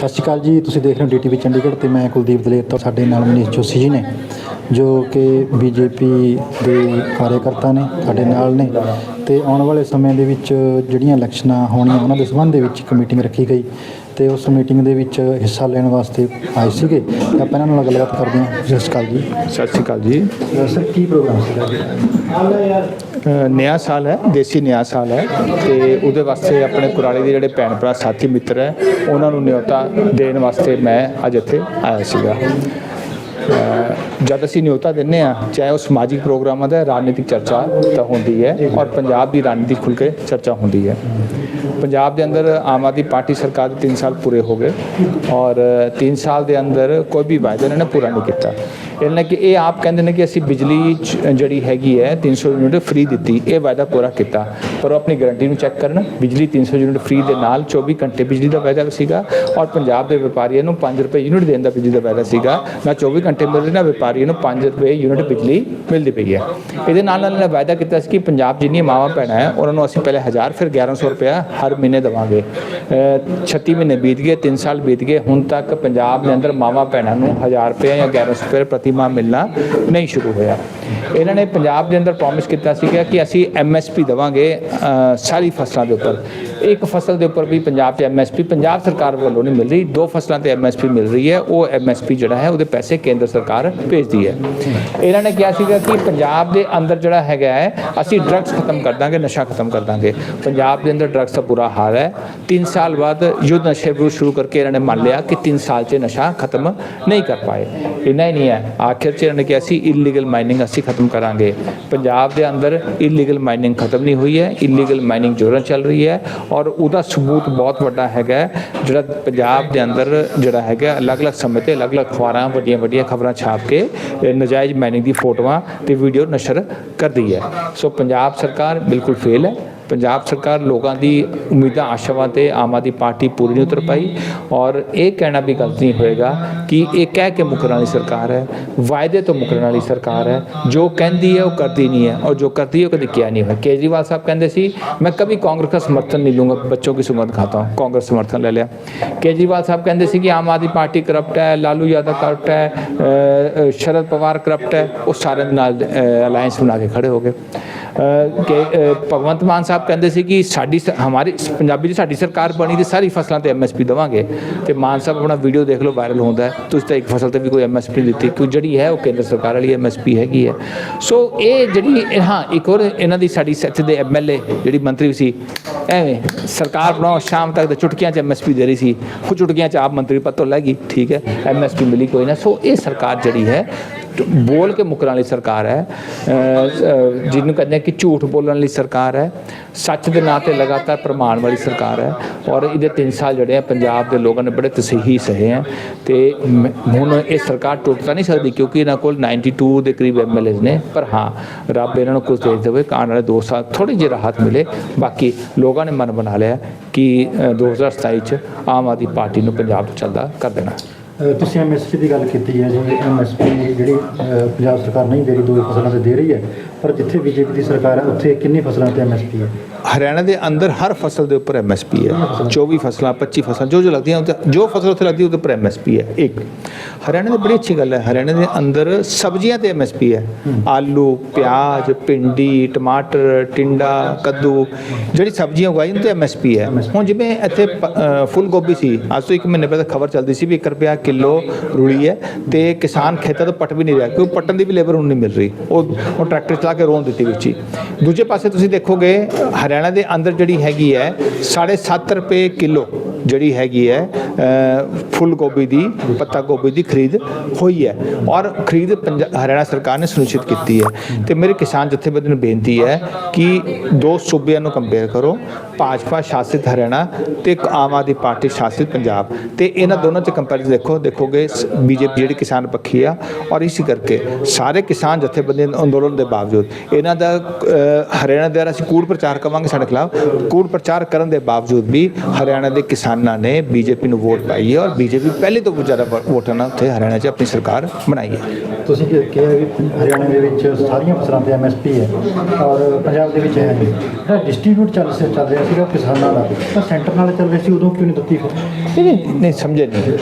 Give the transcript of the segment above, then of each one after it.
ਸਤਿ ਸ਼੍ਰੀ ਅਕਾਲ ਜੀ, ਤੁਸੀਂ ਦੇਖ ਰਹੇ ਹੋ ਡੀਟੀਵੀ ਚੰਡੀਗੜ੍ਹ ਤੇ ਮੈਂ ਕੁਲਦੀਪ ਦਲੇਰ ਤੋਂ ਸਾਡੇ ਨਾਲ ਮਨੀਸ਼ ਜੋਸ਼ੀ ਜੀ ਨੇ, ਜੋ ਕਿ ਬੀਜੇਪੀ ਦੇ ਕਾਰਜਕਰਤਾ ਨੇ, ਸਾਡੇ ਨਾਲ ਨੇ ਤੇ ਆਉਣ ਵਾਲੇ ਸਮੇਂ ਦੇ ਵਿੱਚ ਜਿਹੜੀਆਂ ਇਲੈਕਸ਼ਨਾਂ ਹੋਣੀਆਂ ਉਹਨਾਂ ਦੇ ਸੰਬੰਧ ਦੇ ਵਿੱਚ ਇੱਕ ਮੀਟਿੰਗ ਰੱਖੀ ਗਈ। ਤੇ ਉਸ ਮੀਟਿੰਗ ਦੇ ਵਿੱਚ ਹਿੱਸਾ ਲੈਣ ਵਾਸਤੇ ਆਏ ਸੀਗੇ। ਤੇ ਆਪਾਂ ਇਹਨਾਂ ਨਾਲ ਗੱਲਬਾਤ ਕਰਦੇ ਹਾਂ। ਸਤਿ ਸ਼੍ਰੀ ਅਕਾਲ ਜੀ। ਸਤਿ ਸ਼੍ਰੀ ਅਕਾਲ ਜੀ। ਸਰ ਕੀ ਪ੍ਰੋਗਰਾਮ ਸੀਗਾ ਨਵਾਂ ਸਾਲ ਹੈ ਦੇਸੀ ਨਵਾਂ ਸਾਲ ਹੈ। ਤੇ ਉਹਦੇ ਵਾਸਤੇ ਆਪਣੇ ਕੁਰਾਲੀ ਦੇ ਜਿਹੜੇ ਭੈਣ ਭਰਾ ਸਾਥੀ ਮਿੱਤਰ ਹੈ ਉਹਨਾਂ ਨੂੰ ਨਿਯੋਤਾ ਦੇਣ ਵਾਸਤੇ ਮੈਂ ਅੱਜ ਇੱਥੇ ਆਇਆ ਸੀਗਾ। ਜਦ ਅਸੀਂ ਨਿਯੋਤਾ ਦਿੰਨੇ ਆ ਚਾਹੇ ਉਹ ਸਮਾਜਿਕ ਪ੍ਰੋਗਰਾਮਾਂ ਦਾ ਰਾਜਨੀਤਿਕ ਚਰਚਾ, ਤਾਂ ਹੁੰਦੀ ਹੈ ਔਰ ਪੰਜਾਬ ਦੀ ਰਾਜਨੀਤੀ ਖੁੱਲ ਕੇ ਚਰਚਾ ਹੁੰਦੀ ਹੈ। ਪੰਜਾਬ ਦੇ ਅੰਦਰ ਆਮ ਆਦਮੀ ਪਾਰਟੀ ਸਰਕਾਰ ਦੇ 3 ਸਾਲ ਪੂਰੇ ਹੋ ਗਏ ਔਰ 3 ਸਾਲ ਦੇ ਅੰਦਰ ਕੋਈ ਵੀ ਵਾਅਦਾ ਇਹਨਾਂ ਨੇ ਪੂਰਾ ਨਹੀਂ ਕੀਤਾ। ਇਹਨਾਂ ਨੇ ਕਿ ਇਹ ਆਪ ਕਹਿੰਦੇ ਨੇ ਕਿ ਅਸੀਂ ਬਿਜਲੀ ਜਿਹੜੀ ਹੈਗੀ ਹੈ 300 ਯੂਨਿਟ ਫ੍ਰੀ ਦਿੱਤੀ, ਇਹ ਵਾਅਦਾ ਪੂਰਾ ਕੀਤਾ। ਪਰ ਉਹ ਆਪਣੀ ਗਾਰੰਟੀ ਨੂੰ ਚੈੱਕ ਕਰਨ, ਬਿਜਲੀ 300 ਯੂਨਿਟ ਫ੍ਰੀ ਦੇ ਨਾਲ 24 ਘੰਟੇ ਬਿਜਲੀ ਦਾ ਵਾਅਦਾ ਸੀਗਾ ਔਰ ਪੰਜਾਬ ਦੇ ਵਪਾਰੀਆਂ ਨੂੰ 5 ਰੁਪਏ ਯੂਨਿਟ ਦੇਣ ਦਾ ਬਿਜਲੀ ਦਾ ਵਾਅਦਾ ਸੀਗਾ। ਨਾ 24 ਘੰਟੇ ਮਿਲ ਰਹੀ ਨਾ ਵਪਾਰੀਆਂ ਨੂੰ 5 ਰੁਪਏ ਯੂਨਿਟ ਬਿਜਲੀ ਮਿਲਦੀ ਪਈ ਹੈ। ਇਹਦੇ ਨਾਲ ਨਾਲ ਇਹਨਾਂ ਨੇ ਵਾਅਦਾ ਕੀਤਾ ਸੀ ਕਿ ਪੰਜਾਬ ਜਿੰਨੀਆਂ ਮਾਵਾਂ ਭੈਣਾਂ ਹੈ ਉਹਨਾਂ ਨੂੰ ਅਸੀਂ ਪਹਿਲੇ 1000 ਫਿਰ 1100 ਰੁਪਇਆ ਹਰ ਮਹੀਨੇ ਦੇਵਾਂਗੇ। ਅ, 36 ਮਹੀਨੇ ਬੀਤ ਗਏ 3 ਸਾਲ ਬੀਤ ਗਏ ਹੁਣ ਤੱਕ ਪੰਜਾਬ ਦੇ ਅੰਦਰ ਮਾਵਾਂ ਭੈਣਾਂ ਨੂੰ 1000 ਰੁਪਏ ਜਾਂ 1100 ਰੁਪਏ ਪ੍ਰਤੀ ਮਾਹ ਮਿਲਣਾ ਨਹੀਂ ਸ਼ੁਰੂ ਹੋਇਆ। ਇਹਨਾਂ ਨੇ ਪੰਜਾਬ ਦੇ ਅੰਦਰ ਪ੍ਰੋਮਿਸ ਕੀਤਾ ਸੀਗਾ ਕਿ ਅਸੀਂ ਐਮਐਸਪੀ ਦੇਵਾਂਗੇ ਸਾਰੀ ਫਸਲਾਂ ਦੇ ਉੱਪਰ। ਇੱਕ ਫਸਲ ਦੇ ਉੱਪਰ ਵੀ ਪੰਜਾਬ 'ਚ ਐਮਐਸਪੀ ਪੰਜਾਬ ਸਰਕਾਰ ਵੱਲੋਂ ਨਹੀਂ ਮਿਲ ਰਹੀ ਦੋ ਫਸਲਾਂ ਤੇ ਐਮਐਸਪੀ ਮਿਲ ਰਹੀ ਹੈ ਉਹ ਐਮਐਸਪੀ ਜਿਹੜਾ ਹੈ ਉਹਦੇ ਪੈਸੇ ਕੇਂਦਰ ਸਰਕਾਰ ਭੇਜਦੀ ਹੈ। ਇਹਨਾਂ ਨੇ ਕਿਹਾ ਸੀਗਾ ਕਿ ਪੰਜਾਬ ਦੇ ਅੰਦਰ ਜਿਹੜਾ ਹੈਗਾ ਹੈ, ਅਸੀਂ ਡਰੱਗਸ ਖਤਮ ਕਰ ਦਾਂਗੇ, ਨਸ਼ਾ ਖਤਮ ਕਰ ਦਾਂਗੇ। ਪੰਜਾਬ ਦੇ ਅੰਦਰ ਡਰੱਗਸ ਦਾ ਬੁਰਾ ਹਾਲ ਹੈ। 3 ਸਾਲ ਬਾਅਦ ਯੁੱਧ ਨਸ਼ੇ ਵਿਰੁੱਧ ਸ਼ੁਰੂ ਕਰਕੇ ਇਹਨਾਂ ਨੇ ਮੰਨ ਲਿਆ ਕਿ 3 ਸਾਲ 'ਚ ਨਸ਼ਾ ਖਤਮ ਨਹੀਂ ਕਰ ਪਾਏ। ਇੰਨਾ ਹੀ ਨਹੀਂ ਹੈ। ਆਖਿਰ 'ਚ ਇਹਨਾਂ ਨੇ ਕਿਹਾ ਸੀ ਇਲੀਗਲ ਮਾਈਨਿੰਗ ਅਸੀਂ ਖਤਮ ਕਰਾਂਗੇ। ਪੰਜਾਬ ਦੇ ਅੰਦਰ ਇਲੀਗਲ ਮਾਈਨਿੰਗ ਖਤਮ ਨਹੀਂ ਹੋਈ ਹੈ। ਇਲੀਗਲ ਮਾਈਨਿੰਗ ਜੋਰਾਂ ਚੱਲ ਰਹੀ ਹੈ ਔਰ ਉਹਦਾ ਸਬੂਤ ਬਹੁਤ ਵੱਡਾ ਹੈਗਾ ਜਿਹੜਾ ਪੰਜਾਬ ਦੇ ਅੰਦਰ ਜਿਹੜਾ ਹੈਗਾ ਅਲੱਗ-ਅਲੱਗ ਸਮੇਂ ਤੇ ਅਲੱਗ-ਅਲੱਗ ਅਖਬਾਰਾਂ ਵੱਡੀਆਂ-ਵੱਡੀਆਂ ਖਬਰਾਂ ਛਾਪ ਕੇ ਇਹ ਨਜਾਇਜ਼ ਮਾਈਨਿੰਗ ਦੀ ਫੋਟੋਆਂ ਤੇ ਵੀਡੀਓ ਨਸ਼ਰ ਕਰਦੀ ਹੈ। ਸੋ ਪੰਜਾਬ ਸਰਕਾਰ ਬਿਲਕੁਲ ਫੇਲ ਹੈ। ਪੰਜਾਬ ਸਰਕਾਰ ਲੋਕਾਂ ਦੀ ਉਮੀਦਾਂ, ਆਸ਼ਾਵਾਂ ਤੇ ਆਮ ਆਦਮੀ ਪਾਰਟੀ ਪੂਰੀ ਨਹੀਂ ਉਤਰ ਪਾਈ ਔਰ ਇਹ ਕਹਿਣਾ ਵੀ ਗਲਤ ਨਹੀਂ ਹੋਏਗਾ ਕਿ ਇਹ ਕਹਿ ਕੇ ਮੁਕਰਨ ਵਾਲੀ ਸਰਕਾਰ ਹੈ, ਵਾਅਦੇ ਤੋਂ ਮੁਕਰਨ ਵਾਲੀ ਸਰਕਾਰ ਹੈ, ਜੋ ਕਹਿੰਦੀ ਹੈ ਉਹ ਕਰਦੀ ਨਹੀਂ ਹੈ ਔਰ ਜੋ ਕਰਦੀ ਹੈ ਉਹ ਕਦੇ ਕਿਹਾ ਨਹੀਂ ਹੈ ਕੇਜਰੀਵਾਲ ਸਾਹਿਬ ਕਹਿੰਦੇ ਸੀ, ਮੈਂ ਕਦੀ ਕਾਂਗਰਸ ਦਾ ਸਮਰਥਨ ਨਹੀਂ ਲੂੰਗਾ ਬੱਚੋਂ ਕੀ ਸੁਗੰਧ ਖਾਤਾ ਹਾਂ, ਕਾਂਗਰਸ ਸਮਰਥਨ ਲੈ ਲਿਆ। ਕੇਜਰੀਵਾਲ ਸਾਹਿਬ ਕਹਿੰਦੇ ਸੀ ਕਿ ਆਮ ਆਦਮੀ ਪਾਰਟੀ ਕਰਪਟ ਹੈ, ਲਾਲੂ ਯਾਦਵ ਕਰਪਟ ਹੈ ਸ਼ਰਦ ਪਵਾਰ ਕਰਪਟ ਹੈ, ਉਹ ਸਾਰੇ ਨਾਲ ਅਲਾਈਅੰਸ ਬਣਾ ਕੇ ਖੜੇ ਹੋ ਗਏ। ਕਿ ਭਗਵੰਤ ਮਾਨ ਸਾਹਿਬ ਕਹਿੰਦੇ ਸੀ ਕਿ ਸਾਡੀ ਸ- ਹਮਾਰੀ ਪੰਜਾਬੀ ਦੀ ਸਾਡੀ ਸਰਕਾਰ ਬਣੀ ਤੇ ਸਾਰੀ ਫਸਲਾਂ ਤੇ ਐਮਐਸਪੀ ਦੇਵਾਂਗੇ। ਤੇ ਮਾਨ ਸਾਹਿਬ ਆਪਣਾ ਵੀਡੀਓ ਦੇਖ ਲਓ ਵਾਇਰਲ ਹੁੰਦਾ ਹੈ। ਤੁਸੀਂ ਤਾਂ ਇੱਕ ਫਸਲ ਤੇ ਵੀ ਕੋਈ ਐਮਐਸਪੀ ਦਿੱਤੀ। ਕਿਉਂ ਜਿਹੜੀ ਹੈ, ਉਹ ਕੇਂਦਰ ਸਰਕਾਰ ਵਾਲੀ ਐਮਐਸਪੀ ਹੈਗੀ ਹੈ। ਸੋ ਇਹ ਜਿਹੜੀ ਹਾਂ, ਇੱਕ ਹੋਰ ਇਹਨਾਂ ਦੀ ਸਾਡੀ ਸੱਚ ਦੇ ਐਮਐਲਏ ਜਿਹੜੀ ਮੰਤਰੀ ਸੀ, ਐਵੇਂ ਸਰਕਾਰ ਬਣਾਓ, ਸ਼ਾਮ ਤੱਕ ਤੇ ਚੁਟਕੀਆਂ 'ਚ ਐਮਐਸਪੀ ਦੇ ਰਹੀ ਸੀ। ਉਹ ਚੁਟਕੀਆਂ 'ਚ ਆਪ ਮੰਤਰੀ ਪਦ ਤੋਂ ਲੈ ਗਈ, ਠੀਕ ਹੈ ਐਮਐਸਪੀ ਮਿਲੀ ਕੋਈ ਨਾ। ਸੋ ਇਹ ਸਰਕਾਰ ਜਿਹੜੀ ਹੈ ਬੋਲ ਕੇ ਮੁਕਰਨ ਵਾਲੀ ਸਰਕਾਰ ਹੈ ਜਿਹਨੂੰ ਕਹਿੰਦੇ ਆ ਕਿ ਝੂਠ ਬੋਲਣ ਵਾਲੀ ਸਰਕਾਰ ਹੈ ਸੱਚ ਦੇ ਨਾਂ ਤੇ ਲਗਾਤਾਰ ਪ੍ਰਮਾਣ ਵਾਲੀ ਸਰਕਾਰ ਹੈ ਔਰ ਇਹਦੇ 3 ਸਾਲ ਜਿਹੜੇ ਆ ਪੰਜਾਬ ਦੇ ਲੋਕਾਂ ਨੇ ਬੜੇ ਤਸਹੀਹ ਸਹੇ ਹੈ ਤੇ ਮ- ਹੁਣ ਇਹ ਸਰਕਾਰ ਟੁੱਟ ਤਾਂ ਨਹੀਂ ਸਕਦੀ ਕਿਉਂਕਿ ਇਹਨਾਂ ਕੋਲ 92 ਦੇ ਕਰੀਬ ਐਮਐਲਏਜ਼ ਨੇ ਪਰ ਹਾਂ ਰੱਬ ਇਹਨਾਂ ਨੂੰ ਕੁਝ ਦੇ ਦੇਵੇ ਕਿ ਆਉਣ ਵਾਲੇ 2 ਸਾਲ ਥੋੜੀ ਜਿਹੀ ਰਾਹਤ ਮਿਲੇ ਬਾਕੀ ਲੋਕਾਂ ਨੇ ਮਨ ਬਣਾ ਲਿਆ ਕਿ ਅ, 2027 ਚ ਆਮ ਆਦਮੀ ਪਾਰਟੀ ਨੂੰ ਪੰਜਾਬ ਤੋਂ ਚੱਲਦਾ ਕਰ ਦੇਣਾ। ਤੁਸੀਂ ਐਮਐਸਪੀ ਦੀ ਗੱਲ ਕੀਤੀ ਹੈ, ਜਿਵੇਂ ਐਮਐਸਪੀ ਜਿਹੜੀ ਪੰਜਾਬ ਸਰਕਾਰ ਨਹੀਂ ਦੇ ਰਹੀ, ਦੋ ਫਸਲਾਂ ਤੇ ਦੇ ਰਹੀ ਹੈ, ਪਰ ਜਿੱਥੇ ਬੀਜੇਪੀ ਦੀ ਸਰਕਾਰ ਹੈ, ਉੱਥੇ ਕਿੰਨੀ ਫਸਲਾਂ ਤੇ ਐਮਐਸਪੀ ਹੈ? ਹਰਿਆਣਾ ਦੇ ਅੰਦਰ ਹਰ ਫਸਲ ਦੇ ਉੱਪਰ ਐਮਐਸਪੀ ਹੈ। 24 ਫਸਲਾਂ 25 ਫਸਲਾਂ, ਜੋ ਜੋ ਲੱਗਦੀਆਂ ਉੱਤੇ ਜੋ ਫਸਲ ਉੱਥੇ ਲੱਗਦੀ ਉਹਦੇ ਉੱਪਰ ਐਮਐਸਪੀ ਹੈ। ਇੱਕ। ਹਰਿਆਣਾ ਦੀ ਬੜੀ ਅੱਛੀ ਗੱਲ ਹੈ। ਹਰਿਆਣਾ ਦੇ ਅੰਦਰ ਸਬਜ਼ੀਆਂ ਤੇ ਐਮਐਸਪੀ ਹੈ। ਆਲੂ, ਪਿਆਜ਼, ਭਿੰਡੀ, ਟਮਾਟਰ, ਟਿੰਡਾ, ਕੱਦੂ, ਜਿਹੜੀ ਸਬਜ਼ੀਆਂ ਉਗਾਈ ਉਹਨਾਂ ਤੇ ਐਮਐਸਪੀ ਹੈ। ਹੁਣ ਜਿਵੇਂ ਇੱਥੇ ਪ- ਫੁੱਲ ਗੋਭੀ ਸੀ। ਅੱਜ ਤੋਂ ਇੱਕ ਮਹੀਨੇ ਪਹਿਲਾਂ ਖਬਰ ਚੱਲਦੀ ਸੀ ਵੀ 1 ਰੁਪਿਆ ਕਿਲੋ ਰੁਲੀ ਹੈ ਤੇ ਕਿਸਾਨ ਖੇਤਾਂ ਤੋਂ ਪੱਟ ਵੀ ਨਹੀਂ ਰਿਹਾ ਕਿਉਂਕਿ ਪੱਟਣ ਦੀ ਵੀ ਲੇਬਰ ਹੁਣ ਨਹੀਂ ਮਿਲ ਰਹੀ। ਉਹ ਉਹ ਟਰੈਕਟਰ ਚਲਾ ਕੇ ਰੋਣ ਦਿੱਤੀ ਵਿੱਚ ਹੀ। ਦੂਜੇ ਪਾਸੇ ਤੁਸੀਂ ਦੇਖੋਗੇ ਹਰਿਆਣਾ ਦੇ ਅੰਦਰ ਜਿਹੜੀ ਹੈਗੀ ਹੈ 7.5 ਰੁਪਏ ਕਿਲੋ। ਜਿਹੜੀ ਹੈਗੀ ਹੈ ਫੁੱਲ ਗੋਭੀ ਦੀ ਪੱਤਾ ਗੋਭੀ ਦੀ ਖਰੀਦ ਹੋਈ ਹੈ ਔਰ ਖਰੀਦ ਪੰਜਾ- ਹਰਿਆਣਾ ਸਰਕਾਰ ਨੇ ਸੁਨਿਸ਼ਚਿਤ ਕੀਤੀ ਹੈ। ਤੇ ਮੇਰੇ ਕਿਸਾਨ ਜਥੇਬੰਦੀ ਨੂੰ ਬੇਨਤੀ ਹੈ ਕਿ ਦੋ ਸੂਬਿਆਂ ਨੂੰ ਕੰਪੇਅਰ ਕਰੋ, ਭਾਜਪਾ ਸ਼ਾਸਿਤ ਹਰਿਆਣਾ ਤੇ ਇੱਕ ਆਮ ਆਦਮੀ ਪਾਰਟੀ ਸ਼ਾਸਿਤ ਪੰਜਾਬ। ਤੇ ਇਹਨਾਂ ਦੋਨਾਂ 'ਚ ਕੰਪੈਰੀਜ਼ਨ ਦੇਖੋ, ਦੇਖੋਗੇ ਬੀਜੇਪੀ ਜਿਹੜੀ ਕਿਸਾਨ ਪੱਖੀ ਆ ਔਰ ਇਸੇ ਕਰਕੇ ਸਾਰੇ ਕਿਸਾਨ ਜਥੇਬੰਦੀ ਅੰਦੋਲਨ ਦੇ ਬਾਵਜੂਦ ਇਹਨਾਂ ਦਾ ਹਰਿਆਣਾ ਦੇ ਅਸੀਂ ਕੂੜ ਪ੍ਰਚਾਰ ਕਵਾਂਗੇ ਸਾਡੇ ਖਿਲਾਫ। ਕੂੜ ਪ੍ਰਚਾਰ ਕਰਨ ਦੇ ਬਾਵਜੂਦ ਵੀ ਹਰਿਆਣਾ ਦੇ ਕਿਸਾਨ ਕਿਸਾਨਾਂ ਨੇ ਬੀਜੇਪੀ ਨੂੰ ਵੋਟ ਪਾਈ ਹੈ ਔਰ ਬੀਜੇਪੀ ਪਹਿਲੇ ਤੋਂ ਜ਼ਿਆਦਾ ਵੋਟਾਂ ਨਾਲ ਉੱਥੇ ਹਰਿਆਣਾ 'ਚ ਆਪਣੀ ਸਰਕਾਰ ਬਣਾਈ ਹੈ। ਤੁਸੀਂ ਕਿਹਾ ਵੀ ਹਰਿਆਣਾ ਦੇ ਵਿੱਚ ਸਾਰੀਆਂ ਫਸਲਾਂ ਤੇ ਐਮਐਸਪੀ ਹੈ ਔਰ ਪੰਜਾਬ ਦੇ ਵਿੱਚ ਹੈ ਜਿਹੜਾ ਡਿਸਟ੍ਰੀਬਿਊਟ ਚੱਲ ਸੀ ਚੱਲ ਰਿਹਾ ਸੀਗਾ ਕਿਸਾਨਾਂ ਦਾ। ਤਾਂ ਸੈਂਟਰ ਨਾਲ ਚੱਲ ਰਿਹਾ ਸੀ ਉਦੋਂ ਕਿਉਂ ਨਹੀਂ ਦਿੱਤੀ ਫਿਰ? ਨਹੀਂ ਨਹੀਂ ਸਮਝੇ ਨਹੀਂ।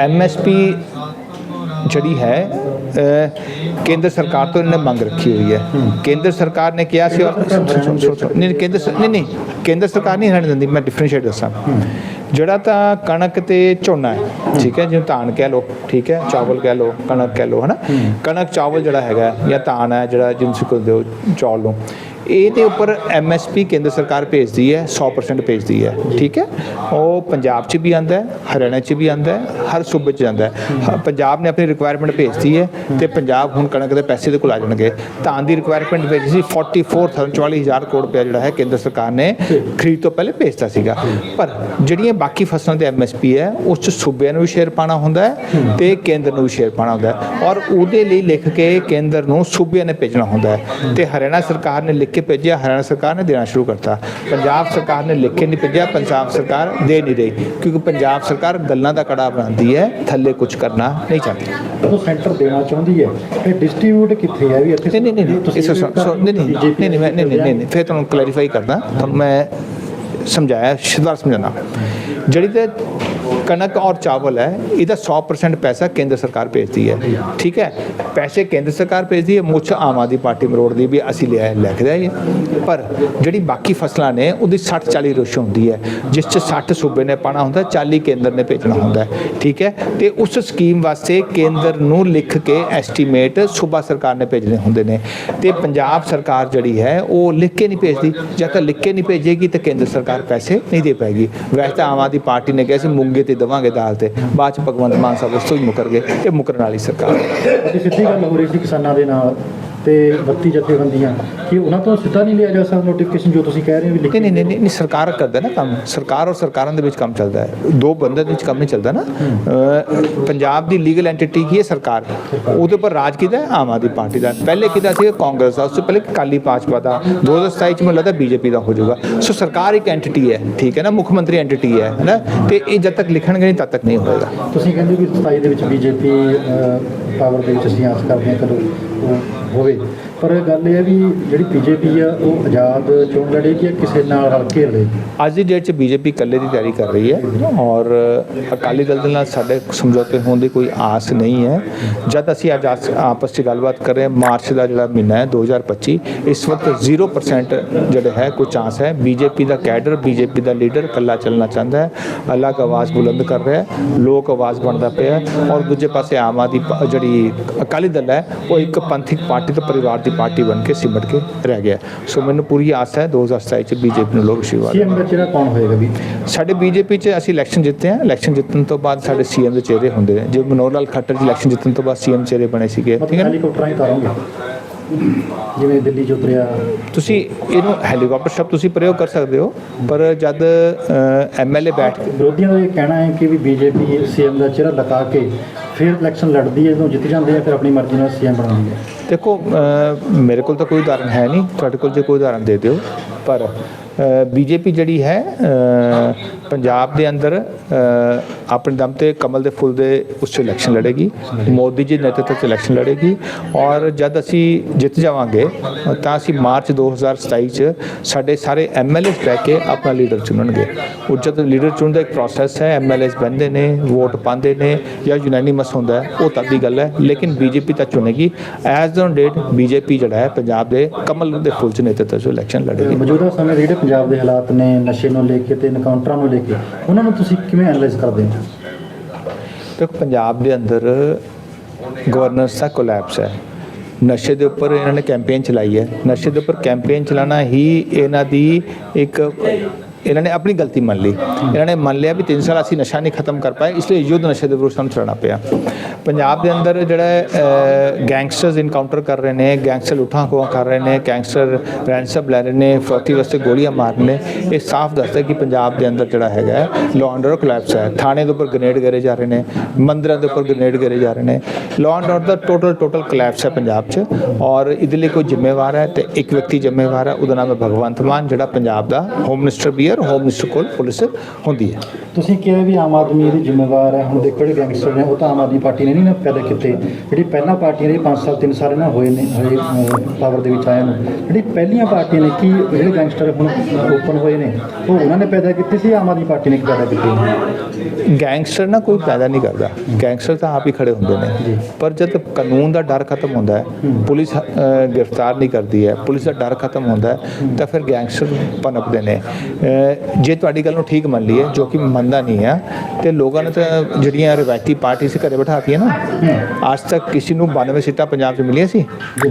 ਐਮਐਸਪੀ ਜਿਹੜੀ ਹੈ ਕੇਂਦਰ ਸਰਕਾਰ ਤੋਂ ਇਹਨੇ ਮੰਗ ਰੱਖੀ ਹੋਈ ਹੈ। ਕੇਂਦਰ ਸਰਕਾਰ ਨੇ ਕਿਹਾ ਸੀ ਨਹੀਂ, ਕੇਂਦਰ ਨਹੀਂ ਨਹੀਂ, ਕੇਂਦਰ ਸਰਕਾਰ ਨਹੀਂ ਹਰਿਆਣਾ ਦਿੰਦੀ। ਮੈਂ ਡਿਫਰੈਂਸ਼ੀਏਟ ਦੱਸਾਂ। ਜਿਹੜਾ ਤਾਂ ਕਣਕ ਤੇ ਝੋਨਾ ਹੈ, ਠੀਕ ਹੈ, ਜਿਵੇਂ ਧਾਨ ਕਹਿ ਲਓ, ਠੀਕ ਹੈ, ਚਾਵਲ ਕਹਿ ਲਓ, ਕਣਕ ਕਹਿ ਲਓ, ਹਨਾ? ਕਣਕ, ਚਾਵਲ ਜਿਹੜਾ ਹੈਗਾ ਜਾਂ ਧਾਨ ਹੈ, ਜਿਹੜਾ ਜਿਹਨੂੰ ਤੁਸੀਂ ਕਹਿੰਦੇ ਹੋ, ਚੌਲ ਨੂੰ। ਇਹ ਦੇ ਉੱਪਰ ਐਮਐਸਪੀ ਕੇਂਦਰ ਸਰਕਾਰ ਭੇਜਦੀ ਹੈ 100% ਭੇਜਦੀ ਹੈ, ਠੀਕ ਹੈ? ਉਹ ਪੰਜਾਬ 'ਚ ਵੀ ਆਂਦਾ ਹੈ, ਹਰਿਆਣਾ 'ਚ ਵੀ ਆਂਦਾ ਹੈ, ਹਰ ਸੂਬੇ 'ਚ ਜਾਂਦਾ ਹੈ। ਹ- ਪੰਜਾਬ ਨੇ ਆਪਣੀ ਰਿਕੁਆਇਰਮੈਂਟ ਭੇਜਦੀ ਹੈ ਤੇ ਪੰਜਾਬ ਹੁਣ ਕਣਕ ਦੇ ਪੈਸੇ ਦੇ ਕੋਲ ਆ ਜਾਣਗੇ। ਤਾਂ ਦੀ ਰਿਕੁਆਇਰਮੈਂਟ ਭੇਜੀ ਸੀ 44000 44000 ਕਰੋੜ ਰੁਪਏ ਜਿਹੜਾ ਹੈ ਕੇਂਦਰ ਸਰਕਾਰ ਨੇ ਖਰੀਦ ਤੋਂ ਪਹਿਲੇ ਭੇਜਤਾ ਸੀਗਾ। ਪਰ ਜਿਹੜੀਆਂ ਬਾਕੀ ਫਸਲਾਂ ਦੇ ਐਮਐਸਪੀ ਹੈ, ਉਸ 'ਚ ਸੂਬਿਆਂ ਨੂੰ ਵੀ ਸ਼ੇਅਰ ਪਾਣਾ ਹੁੰਦਾ ਹੈ ਤੇ ਕੇਂਦਰ ਨੂੰ ਵੀ ਸ਼ੇਅਰ ਪਾਣਾ ਹੁੰਦਾ ਹੈ। ਔਰ ਉਹਦੇ ਲਈ ਲਿਖ ਕੇ ਕੇਂਦਰ ਨੂੰ ਸੂਬਿਆਂ ਨੇ ਭੇਜਣਾ ਹੁੰਦਾ ਹੈ। ਤੇ ਹਰਿਆਣਾ ਸਰਕਾਰ ਨੇ ਲਿਖ ਕੇ ਭੇਜਿਆ ਹਰਿਆਣਾ ਸਰਕਾਰ ਨੇ ਦੇਣਾ ਸ਼ੁਰੂ ਕਰਤਾ। ਪੰਜਾਬ ਸਰਕਾਰ ਨੇ ਲਿਖ ਕੇ ਨਹੀਂ ਭੇਜਿਆ ਪੰਜਾਬ ਸਰਕਾਰ ਦੇ ਨਹੀਂ ਰਹੀ। ਕਿਉਂਕਿ ਪੰਜਾਬ ਸਰਕਾਰ ਗੱਲਾਂ ਦਾ ਕੜਾ ਬਣਾਉਂਦੀ ਹੈ ਥੱਲੇ ਕੁਝ ਕਰਨਾ ਨਹੀਂ ਚਾਹਦੀ। ਜਦੋਂ ਸੈਂਟਰ ਦੇਣਾ ਚਾਹੁੰਦੀ ਹੈ ਫਿਰ ਡਿਸਟ੍ਰੀਬਿਊਟ ਕਿੱਥੇ ਹੈ? ਵੀ ਇੱਥੇ ਨਹੀਂ ਨਹੀਂ ਨਹੀਂ ਨਹੀਂ ਨਹੀਂ ਨਹੀਂ ਨਹੀਂ ਮੈਂ- ਨਹੀਂ ਨਹੀਂ ਨਹੀਂ ਫਿਰ ਤੁਹਾਨੂੰ ਕਲੈਰੀਫਾਈ ਕਰਦਾ। ਤੁਹਾਨੂੰ ਮੈਂ ਸਮਝਾਇਆ ਸ਼ਿਦਾਰ ਸਮਝਾਣਾ ਜਿਹੜੀ ਤੇ ਕਣਕ ਔਰ ਚਾਵਲ ਹੈ, ਇਹਦਾ 100% ਪੈਸਾ ਕੇਂਦਰ ਸਰਕਾਰ ਭੇਜਦੀ ਹੈ। ਠੀਕ ਹੈ? ਪੈਸੇ ਕੇਂਦਰ ਸਰਕਾਰ ਭੇਜਦੀ ਹੈ, ਮੁੱਛ ਆਮ ਆਦਮੀ ਪਾਰਟੀ ਮਰੋੜ ਦੀ ਵੀ ਅਸੀਂ ਲਿਆ, ਲੈ ਕੇ ਆਏ ਪਰ ਜਿਹੜੀ ਬਾਕੀ ਫਸਲਾਂ ਨੇ, ਉਹਦੀ 60 40 ਰੇਸ਼ੋ ਹੁੰਦੀ ਹੈ, ਜਿਸ 'ਚ 60 ਸੂਬੇ ਨੇ ਪਾਣਾ ਹੁੰਦਾ 40 ਕੇਂਦਰ ਨੇ ਭੇਜਣਾ ਹੁੰਦਾ ਠੀਕ ਹੈ? ਤੇ ਉਸ ਸਕੀਮ ਵਾਸਤੇ ਕੇਂਦਰ ਨੂੰ ਲਿਖ ਕੇ ਐਸਟੀਮੇਟ ਸੂਬਾ ਸਰਕਾਰ ਨੇ ਭੇਜਣੇ ਹੁੰਦੇ ਨੇ। ਤੇ ਪੰਜਾਬ ਸਰਕਾਰ ਜਿਹੜੀ ਹੈ, ਉਹ ਲਿਖ ਕੇ ਨਹੀਂ ਭੇਜਦੀ। ਜਦ ਤੱਕ ਲਿਖ ਕੇ ਨਹੀਂ ਭੇਜੇਗੀ ਤਾਂ ਕੇਂਦਰ ਸਰਕਾਰ ਪੈਸੇ ਨਹੀਂ ਦੇ ਪਾਏਗੀ। ਵੈਸੇ ਤਾਂ ਆਮ ਆਦਮੀ ਪਾਰਟੀ ਨੇ ਕਿਹਾ ਸੀ, ਮੂੰਗੇ ਤੇ ਦੇਵਾਂਗੇ ਦਾਲ ਤੇ। ਬਾਅਦ ਚ ਭਗਵੰਤ ਮਾਨ ਸਾਹਿਬ ਉਸ ਤੋਂ ਹੀ ਮੁਕਰ ਗਏ, ਇਹ ਮੁਕਰਨ ਵਾਲੀ ਸਰਕਾਰ। ਸਿੱਧੀ ਗੱਲ ਹੋ ਰਹੀ ਸੀ ਕਿਸਾਨਾਂ ਦੇ ਨਾਲ। ਤੇ 32 ਜਥੇਬੰਦੀਆਂ ਕਿ ਉਹਨਾਂ ਤੋਂ ਸਿੱਧਾ ਨਹੀਂ ਲਿਆ ਜਾ ਸਕਦਾ ਨੋਟੀਫਿਕੇਸ਼ਨ ਜੋ ਤੁਸੀਂ ਕਹਿ ਰਹੇ ਹੋ ਵੀ ਨਹੀਂ ਨਹੀਂ ਨਹੀਂ ਸਰਕਾਰ ਕਰਦਾ ਨਾ ਕੰਮ। ਸਰਕਾਰ ਔਰ ਸਰਕਾਰਾਂ ਦੇ ਵਿੱਚ ਕੰਮ ਚੱਲਦਾ ਹੈ। ਦੋ ਬੰਦੇ ਦੇ ਵਿੱਚ ਕੰਮ ਨਹੀਂ ਚੱਲਦਾ ਨਾ। ਪੰਜਾਬ ਦੀ ਲੀਗਲ ਐਂਟੀਟੀ ਕੀ ਹੈ? ਸਰਕਾਰ। ਉਹਦੇ ਉੱਪਰ ਰਾਜ ਕਿਹਦਾ ਹੈ? ਆਮ ਆਦਮੀ ਪਾਰਟੀ ਦਾ। ਪਹਿਲੇ ਕਿਹਦਾ ਸੀ? ਕਾਂਗਰਸ ਦਾ। ਉਸ ਤੋਂ ਪਹਿਲੇ ਕਾਲੀ ਭਾਜਪਾ ਦਾ। 2027 ਚ ਮੈਨੂੰ ਲੱਗਦਾ ਬੀਜੇਪੀ ਦਾ ਹੋ ਜਾਊਗਾ। ਸੋ ਸਰਕਾਰ ਇੱਕ ਐਂਟੀਟੀ ਹੈ। ਠੀਕ ਹੈ ਨਾ? ਮੁੱਖ ਮੰਤਰੀ ਐਂਟੀਟੀ ਹੈ ਹੈ ਨਾ? ਤੇ ਇਹ ਜਦ ਤੱਕ ਲਿਖਣਗੇ ਨਹੀਂ ਤਦ ਤੱਕ ਨਹੀਂ ਹੋਏਗਾ। ਤੁਸੀਂ ਕਹਿੰਦੇ ਹੋ ਕਿ 27 ਦੇ ਵਿੱਚ ਬੀਜੇਪੀ ਪਾਵਰ ਦੇ ਵਿੱਚ ਅਸੀਂ ਆਸ ਕਰਦੇ ਹਾਂ ਕਦੋਂ? ਹੋਵੇ। ਪਰ ਗੱਲ ਇਹ ਹੈ ਵੀ ਜਿਹੜੀ ਬੀਜੇਪੀ ਆ, ਉਹ ਆਜ਼ਾਦ ਚੋਣ ਲੜੇਗੀ ਜਾਂ ਕਿਸੇ ਨਾਲ ਰਲ ਕੇ ਲੜੇਗੀ ਅੱਜ ਦੀ ਡੇਟ 'ਚ ਬੀਜੇਪੀ ਇਕੱਲੇ ਦੀ ਤਿਆਰੀ ਕਰ ਰਹੀ ਹੈ ਔਰ ਅਕਾਲੀ ਦਲ ਦੇ ਨਾਲ ਸਾਡੇ ਸਮਝੌਤੇ ਹੋਣ ਦੀ ਕੋਈ ਆਸ ਨਹੀਂ ਹੈ। ਜਦ ਅਸੀਂ ਅੱਜ ਆਪਸ 'ਚ ਗੱਲਬਾਤ ਕਰ ਰਹੇ ਹਾਂ, ਮਾਰਚ ਦਾ ਜਿਹੜਾ ਮਹੀਨਾ ਹੈ 2025 ਇਸ ਵਕਤ 0% ਜਿਹੜਾ ਹੈ, ਕੋਈ ਚਾਂਸ ਹੈ। ਬੀਜੇਪੀ ਦਾ ਕੈਡਰ, ਬੀਜੇਪੀ ਦਾ ਲੀਡਰ ਇਕੱਲਾ ਚੱਲਣਾ ਚਾਹੁੰਦਾ ਹੈ। ਅਲੱਗ ਆਵਾਜ਼ ਬੁਲੰਦ ਕਰ ਰਿਹਾ ਹੈ। ਲੋਕ ਆਵਾਜ਼ ਬਣਦਾ ਪਿਆ ਔਰ ਦੂਜੇ ਪਾਸੇ ਆਮ ਆਦਮੀ ਜਿਹੜੀ ਅਕਾਲੀ ਦਲ ਹੈ, ਉਹ ਇੱਕ ਪੰਥਿਕ ਪਾਰਟੀ ਤੋਂ ਪਰਿਵਾਰ ਦੀ ਪਾਰਟੀ ਬਣ ਕੇ ਸਿਮਟ ਕੇ ਰਹਿ ਗਿਆ। ਸੋ ਮੈਨੂੰ ਪੂਰੀ ਆਸ ਹੈ 2027 ਚ ਬੀਜੇਪੀ ਨੂੰ ਲੋਕ ਆਸ਼ੀਰਵਾਦ ਸੀਐਮ ਦਾ ਚਿਹਰਾ ਕੌਣ ਹੋਏਗਾ ਵੀ? ਸਾਡੇ ਬੀਜੇਪੀ 'ਚ ਅਸੀਂ ਇਲੈਕਸ਼ਨ ਜਿੱਤੇ ਹਾਂ। ਇਲੈਕਸ਼ਨ ਜਿੱਤਣ ਤੋਂ ਬਾਅਦ ਸਾਡੇ ਸੀਐਮ ਦੇ ਚਿਹਰੇ ਹੁੰਦੇ ਨੇ। ਜਿਵੇਂ ਮਨੋਹਰ ਲਾਲ ਖੱਟਰ ਜੀ ਇਲੈਕਸ਼ਨ ਜਿੱਤਣ ਤੋਂ ਬਾਅਦ ਸੀਐਮ ਚਿਹਰੇ ਬਣੇ ਸੀਗੇ ਠੀਕ ਹੈ ਹੈਲੀਕਾਪਟਰਾਂ ਹੀ ਤਾਰੋਗੇ ਜਿਵੇਂ ਦਿੱਲੀ ਚ ਉਤਰਿਆ ਤੁਸੀਂ ਇਹਨੂੰ ਹੈਲੀਕਾਪਟਰ ਸ਼ਬਦ ਤੁਸੀਂ ਪ੍ਰਯੋਗ ਕਰ ਸਕਦੇ ਹੋ ਪਰ ਜਦ ਐਮਐਲਏ ਬੈਠ ਕੇ ਵਿਰੋਧੀਆਂ ਦਾ ਇਹ ਕਹਿਣਾ ਹੈ ਕਿ ਵੀ ਬੀਜੇਪੀ ਸੀਐਮ ਦਾ ਚਿਹਰਾ ਲਗਾ ਕੇ ਫਿਰ ਇਲੈਕਸ਼ਨ ਲੜਦੀ ਹੈ ਜਦੋਂ ਜਿੱਤ ਜਾਂਦੇ ਆ ਫਿਰ ਆਪਣੀ ਮਰਜ਼ੀ ਨਾਲ ਸੀਐਮ ਬਣਾਉਂਦੀ ਹੈ। ਦੇਖੋ ਮੇਰੇ ਕੋਲ ਤਾਂ ਕੋਈ ਉਦਾਹਰਣ ਹੈ ਨਹੀਂ ਤੁਹਾਡੇ ਕੋਲ ਜੇ ਕੋਈ ਉਦਾਹਰਣ ਦੇ ਦਿਓ ਪਰ ਬੀਜੇਪੀ ਜਿਹੜੀ ਹੈ ਪੰਜਾਬ ਦੇ ਅੰਦਰ ਆਪਣੇ ਦਮ ਤੇ ਕਮਲ ਦੇ ਫੁੱਲ ਦੇ ਉਸ 'ਚ ਇਲੈਕਸ਼ਨ ਲੜੇਗੀ, ਮੋਦੀ ਜੀ ਨੇਤਰਤਵ 'ਚ ਇਲੈਕਸ਼ਨ ਲੜੇਗੀ ਔਰ ਜਦ ਅਸੀਂ ਜਿੱਤ ਜਾਵਾਂਗੇ, ਤਾਂ ਅਸੀਂ ਮਾਰਚ 2027 ਚ ਸਾਡੇ ਸਾਰੇ ਐਮਐਲਏ ਬਹਿ ਕੇ ਆਪਣਾ ਲੀਡਰ ਚੁਣਨਗੇ। ਉਹ ਜਦ ਲੀਡਰ ਚੁਣਨ ਦਾ ਇੱਕ ਪ੍ਰੋਸੈਸ ਹੈ ਐਮਐਲਏ ਬੰਦੇ ਨੇ, ਵੋਟ ਪਾਉਂਦੇ ਨੇ ਜਾਂ ਯੂਨੈਨਿਮਸ ਹੁੰਦਾ ਉਹ ਤਦ ਦੀ ਗੱਲ ਹੈ, ਲੇਕਿਨ ਬੀਜੇਪੀ ਤਾਂ ਚੁਣੇਗੀ। ਐਜ਼ ਔਨ ਡੇਟ ਬੀਜੇਪੀ ਜਿਹੜਾ ਹੈ, ਪੰਜਾਬ ਦੇ ਕਮਲ ਦੇ ਫੁੱਲ ਚ ਨੇਤਰਤਵ 'ਚ ਇਲੈਕਸ਼ਨ ਲੜੇਗੀ। ਮੌਜੂਦਾ ਸਮੇਂ ਦੇ ਜਿਹੜੇ ਪੰਜਾਬ ਦੇ ਹਾਲਾਤ ਨੇ, ਨਸ਼ੇ ਨੂੰ ਲੈ ਕੇ ਤੇ ਐਨਕਾਊਂਟਰਾਂ ਨੂੰ ਲੈ ਕੇ। ਉਹਨਾਂ ਨੂੰ ਤੁਸੀਂ ਕਿਵੇਂ ਐਨਾਲਾਈਜ਼ ਕਰਦੇ ਹੋ? ਦੇਖੋ, ਪੰਜਾਬ ਦੇ ਅੰਦਰ ਗਵਰਨੈਂਸ ਦਾ ਕੋਲੈਪਸ ਹੈ। ਨਸ਼ੇ ਦੇ ਉੱਪਰ ਇਹਨਾਂ ਨੇ ਕੈਂਪੇਨ ਚਲਾਈ ਹੈ। ਨਸ਼ੇ ਦੇ ਉੱਪਰ ਕੈਂਪੇਨ ਚਲਾਣਾ ਹੀ ਇਹਨਾਂ ਦੀ ਇੱਕ ਇਹਨਾਂ ਨੇ ਆਪਣੀ ਗਲਤੀ ਮੰਨ ਲਈ ਇਹਨਾਂ ਨੇ ਮੰਨ ਲਿਆ ਵੀ 3 ਸਾਲ ਅਸੀਂ ਨਸ਼ਾ ਨਹੀਂ ਖਤਮ ਕਰ ਪਾਏ ਇਸ ਲਈ ਯੁੱਧ ਨਸ਼ੇ ਦੇ ਵਿਰੁੱਧ ਸਾਨੂੰ ਚੜਨਾ ਪਿਆ ਪੰਜਾਬ ਦੇ ਅੰਦਰ ਜਿਹੜਾ ਗੈਂਗਸਟਰਸ ਇਨਕਾਊਂਟਰ ਕਰ ਰਹੇ ਨੇ ਗੈਂਗਸਟਰ ਲੁੱਟਾਂ ਖੋਹਾਂ ਕਰ ਰਹੇ ਨੇ ਗੈਂਗਸਟਰ ਰੈਂਸਮ ਲੈ ਰਹੇ ਨੇ ਫਰੋਤੀ ਵਾਸਤੇ ਗੋਲੀਆਂ ਮਾਰ ਰਹੇ ਨੇ ਇਹ ਸਾਫ਼ ਦੱਸਦਾ ਕਿ ਪੰਜਾਬ ਦੇ ਅੰਦਰ ਜਿਹੜਾ ਹੈਗਾ ਲਾਅ ਐਂਡ ਆਰਡਰ ਕੋਲੈਪਸ ਹੈ ਥਾਣੇ ਦੇ ਉੱਪਰ ਗ੍ਰੇਨੇਡ ਗਰੇ ਜਾ ਰਹੇ ਨੇ ਮੰਦਰਾਂ ਦੇ ਉੱਪਰ ਗ੍ਰੇਨੇਡ ਗਰੇ ਜਾ ਰਹੇ ਨੇ ਲਾਅ ਐਂਡ ਆਰਡਰ ਦਾ ਟੋਟਲ ਟੋਟਲ ਕੋਲੈਪਸ ਹੈ ਪੰਜਾਬ 'ਚ ਔਰ ਇਹਦੇ ਲਈ ਕੋਈ ਜ਼ਿੰਮੇਵਾਰ ਹੈ ਤੇ ਇੱਕ ਵਿਅਕਤੀ ਜ਼ਿੰਮੇਵਾਰ ਹੈ ਉਹਦਾ ਨਾਮ ਹੈ ਭਗਵੰਤ ਮਾਨ ਜਿਹੜਾ ਪੰਜਾਬ ਦਾ ਹੋਮ ਮਿਨਿਸਟਰ ਵੀ ਔਰ ਹੋਮ ਮਿਨਿਸਟਰ ਕੋਲ ਪੁਲਿਸ ਹੁੰਦੀ ਹੈ। ਤੁਸੀਂ ਕਿਹਾ ਵੀ ਆਮ ਆਦਮੀ ਇਹਦੀ ਜ਼ਿੰਮੇਵਾਰ ਹੈ ਹੁਣ ਦੇਖੋ ਜਿਹੜੇ ਗੈਂਗਸਟਰ ਨੇ ਉਹ ਤਾਂ ਆਮ ਆਦਮੀ ਪਾਰਟੀ ਨੇ ਨਹੀਂ ਨਾ ਪੈਦਾ ਕੀਤੇ। ਜਿਹੜੀ ਪਹਿਲਾਂ ਪਾਰਟੀਆਂ ਨੇ 5 ਸਾਲ 3 ਸਾਲ ਇਹਨਾਂ ਹੋਏ ਨੇ ਹਜੇ ਪਾਵਰ ਦੇ ਵਿੱਚ ਆਇਆ ਨੂੰ। ਜਿਹੜੀ ਪਹਿਲੀਆਂ ਪਾਰਟੀਆਂ ਨੇ ਕੀ ਜਿਹੜੇ ਗੈਂਗਸਟਰ ਹੁਣ ਓਪਨ ਹੋਏ ਨੇ ਉਹ ਉਹਨਾਂ ਨੇ ਪੈਦਾ ਕੀਤੇ ਸੀ ਆਮ ਆਦਮੀ ਪਾਰਟੀ ਨੇ ਪੈਦਾ ਕੀਤੇ? ਗੈਂਗਸਟਰ ਨਾ ਕੋਈ ਪੈਦਾ ਨਹੀਂ ਕਰਦਾ। ਗੈਂਗਸਟਰ ਤਾਂ ਆਪ ਹੀ ਖੜੇ ਹੁੰਦੇ ਨੇ। ਪਰ ਜਦ ਕਾਨੂੰਨ ਦਾ ਡਰ ਖਤਮ ਹੁੰਦਾ ਹੈ ਪੁਲਿਸ ਗ੍ਰਿਫਤਾਰ ਨਹੀਂ ਕਰਦੀ ਹੈ ਪੁਲਿਸ ਦਾ ਡਰ ਖਤਮ ਹੁੰਦਾ ਹੈ ਤਾਂ ਫਿਰ ਗੈਂਗਸਟਰ ਪਨਪਦੇ ਨੇ। ਜੇ ਤੁਹਾਡੀ ਗੱਲ ਨੂੰ ਠੀਕ ਮੰਨ ਲਈਏ, ਜੋ ਕਿ ਮੰਨਦਾ ਨਹੀਂ ਆ, ਤੇ ਲੋਕਾਂ ਨੇ ਤਾਂ ਜਿਹੜੀਆਂ ਰਵਾਇਤੀ ਪਾਰਟੀ ਸੀ ਘਰੇ ਬਿਠਾਤੀਆਂ ਨਾ, ਅੱਜ ਤੱਕ ਕਿਸੇ ਨੂੰ 92 ਸੀਟਾਂ ਪੰਜਾਬ 'ਚ ਮਿਲੀਆਂ ਸੀ।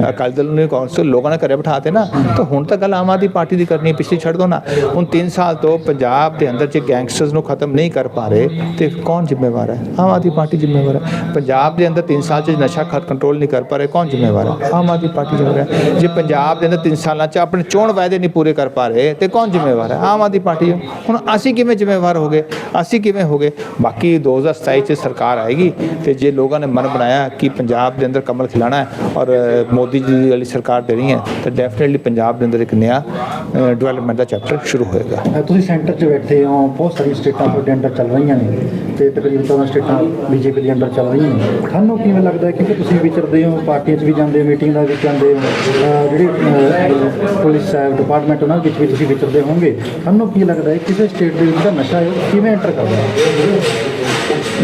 ਅਕਾਲੀ ਦਲ ਨੇ ਕਾਂਗਰਸ ਲੋਕਾਂ ਨੇ ਘਰੇ ਬਿਠਾਤੇ ਨਾ, ਤਾਂ ਹੁਣ ਤਾਂ ਗੱਲ ਆਮ ਆਦਮੀ ਪਾਰਟੀ ਦੀ ਕਰਨੀ ਪਿਛਲੀ ਛੱਡ ਦੋ ਨਾ। ਹੁਣ 3 ਸਾਲ ਤੋਂ ਪੰਜਾਬ ਦੇ ਅੰਦਰ ਜੇ ਗੈਂਗਸਟਰਸ ਨੂੰ ਖਤਮ ਨਹੀਂ ਕਰ ਪਾ ਰਹੇ, ਤੇ ਕੌਣ ਜ਼ਿੰਮੇਵਾਰ ਹੈ? ਆਮ ਆਦਮੀ ਪਾਰਟੀ ਜ਼ਿੰਮੇਵਾਰ ਹੈ। ਪੰਜਾਬ ਦੇ ਅੰਦਰ 3 ਸਾਲ 'ਚ ਨਸ਼ਾ ਖਤ ਕੰਟਰੋਲ ਨਹੀਂ ਕਰ ਪਾ ਰਹੇ, ਕੌਣ ਜ਼ਿੰਮੇਵਾਰ ਹੈ? ਆਮ ਆਦਮੀ ਪਾਰਟੀ ਜ਼ਿੰਮੇਵਾਰ ਹੈ। ਜੇ ਪੰਜਾਬ ਦੇ ਅੰਦਰ 3 ਸਾਲਾਂ 'ਚ ਆਪਣੇ ਚੋਣ ਵਾਅਦੇ ਨਹੀਂ ਪੂਰੇ ਕਰ ਪਾ ਰਹੇ, ਤੇ ਕੌਣ ਜ਼ਿੰਮੇਵਾਰ ਹੈ? ਆਮ ਆਦਮੀ ਪਾਰਟੀ ਹੈ। ਹੁਣ ਅਸੀਂ ਕਿਵੇਂ ਜ਼ਿੰਮੇਵਾਰ ਹੋ ਗਏ? ਅਸੀਂ ਕਿਵੇਂ ਹੋ ਗਏ? ਬਾਕੀ 2027 'ਚ ਸਰਕਾਰ ਆਏਗੀ ਤੇ ਜੇ ਲੋਕਾਂ ਨੇ ਮਨ ਬਣਾਇਆ ਕਿ ਪੰਜਾਬ ਦੇ ਅੰਦਰ ਕਮਲ ਖਿਲਾਣਾ ਹੈ ਔਰ ਮੋਦੀ ਜੀ ਵਾਲੀ ਸਰਕਾਰ ਦੇਣੀ ਹੈ, ਤਾਂ ਡੈਫੀਨਿਟਲੀ ਪੰਜਾਬ ਦੇ ਅੰਦਰ ਇੱਕ ਨਿਆ ਡਿਵੈਲਪਮੈਂਟ ਦਾ ਚੈਪਟਰ ਸ਼ੁਰੂ ਹੋਏਗਾ। ਤੁਸੀਂ ਸੈਂਟਰ 'ਚ ਬੈਠੇ ਹੋ, ਬਹੁਤ ਸਾਰੀਆਂ ਸਟੇਟਾਂ ਤੁਹਾਡੇ ਅੰਡਰ ਚੱਲ ਰਹੀਆਂ ਨੇ ਤੇ ਤਕਰੀਬਨ ਤਾਂ ਸਟੇਟਾਂ ਬੀਜੇਪੀ ਦੇ ਅੰਡਰ ਚੱਲ ਰਹੀਆਂ ਨੇ। ਤੁਹਾਨੂੰ ਕਿਵੇਂ ਲੱਗਦਾ ਹੈ? ਕਿਉਂਕਿ ਤੁਸੀਂ ਵਿਚਰਦੇ ਹੋ, ਪਾਰਟੀਆਂ 'ਚ ਵੀ ਜਾਂਦੇ ਹੋ, ਮੀਟਿੰਗ ਦਾ ਵੀ ਜਾਂਦੇ ਹੋ ਜਿਹੜੀ ਪੁਲਿਸ ਹੈ ਡਿਪਾਰਟਮੈਂਟ ਉਹਨਾਂ ਵਿੱਚ ਵੀ ਤੁਸੀਂ ਵਿਚਰਦੇ ਹੋਵੋਗੇ। ਤੁਹਾਨੂੰ ਕੀ ਲੱਗਦਾ ਹੈ? ਕਿਸੇ ਸਟੇਟ ਦੇ ਵਿੱਚ ਦਾ ਨਸ਼ਾ ਹੈ? ਉਹ ਕਿਵੇਂ ਐਂਟਰ ਕਰਦਾ ਹੈ?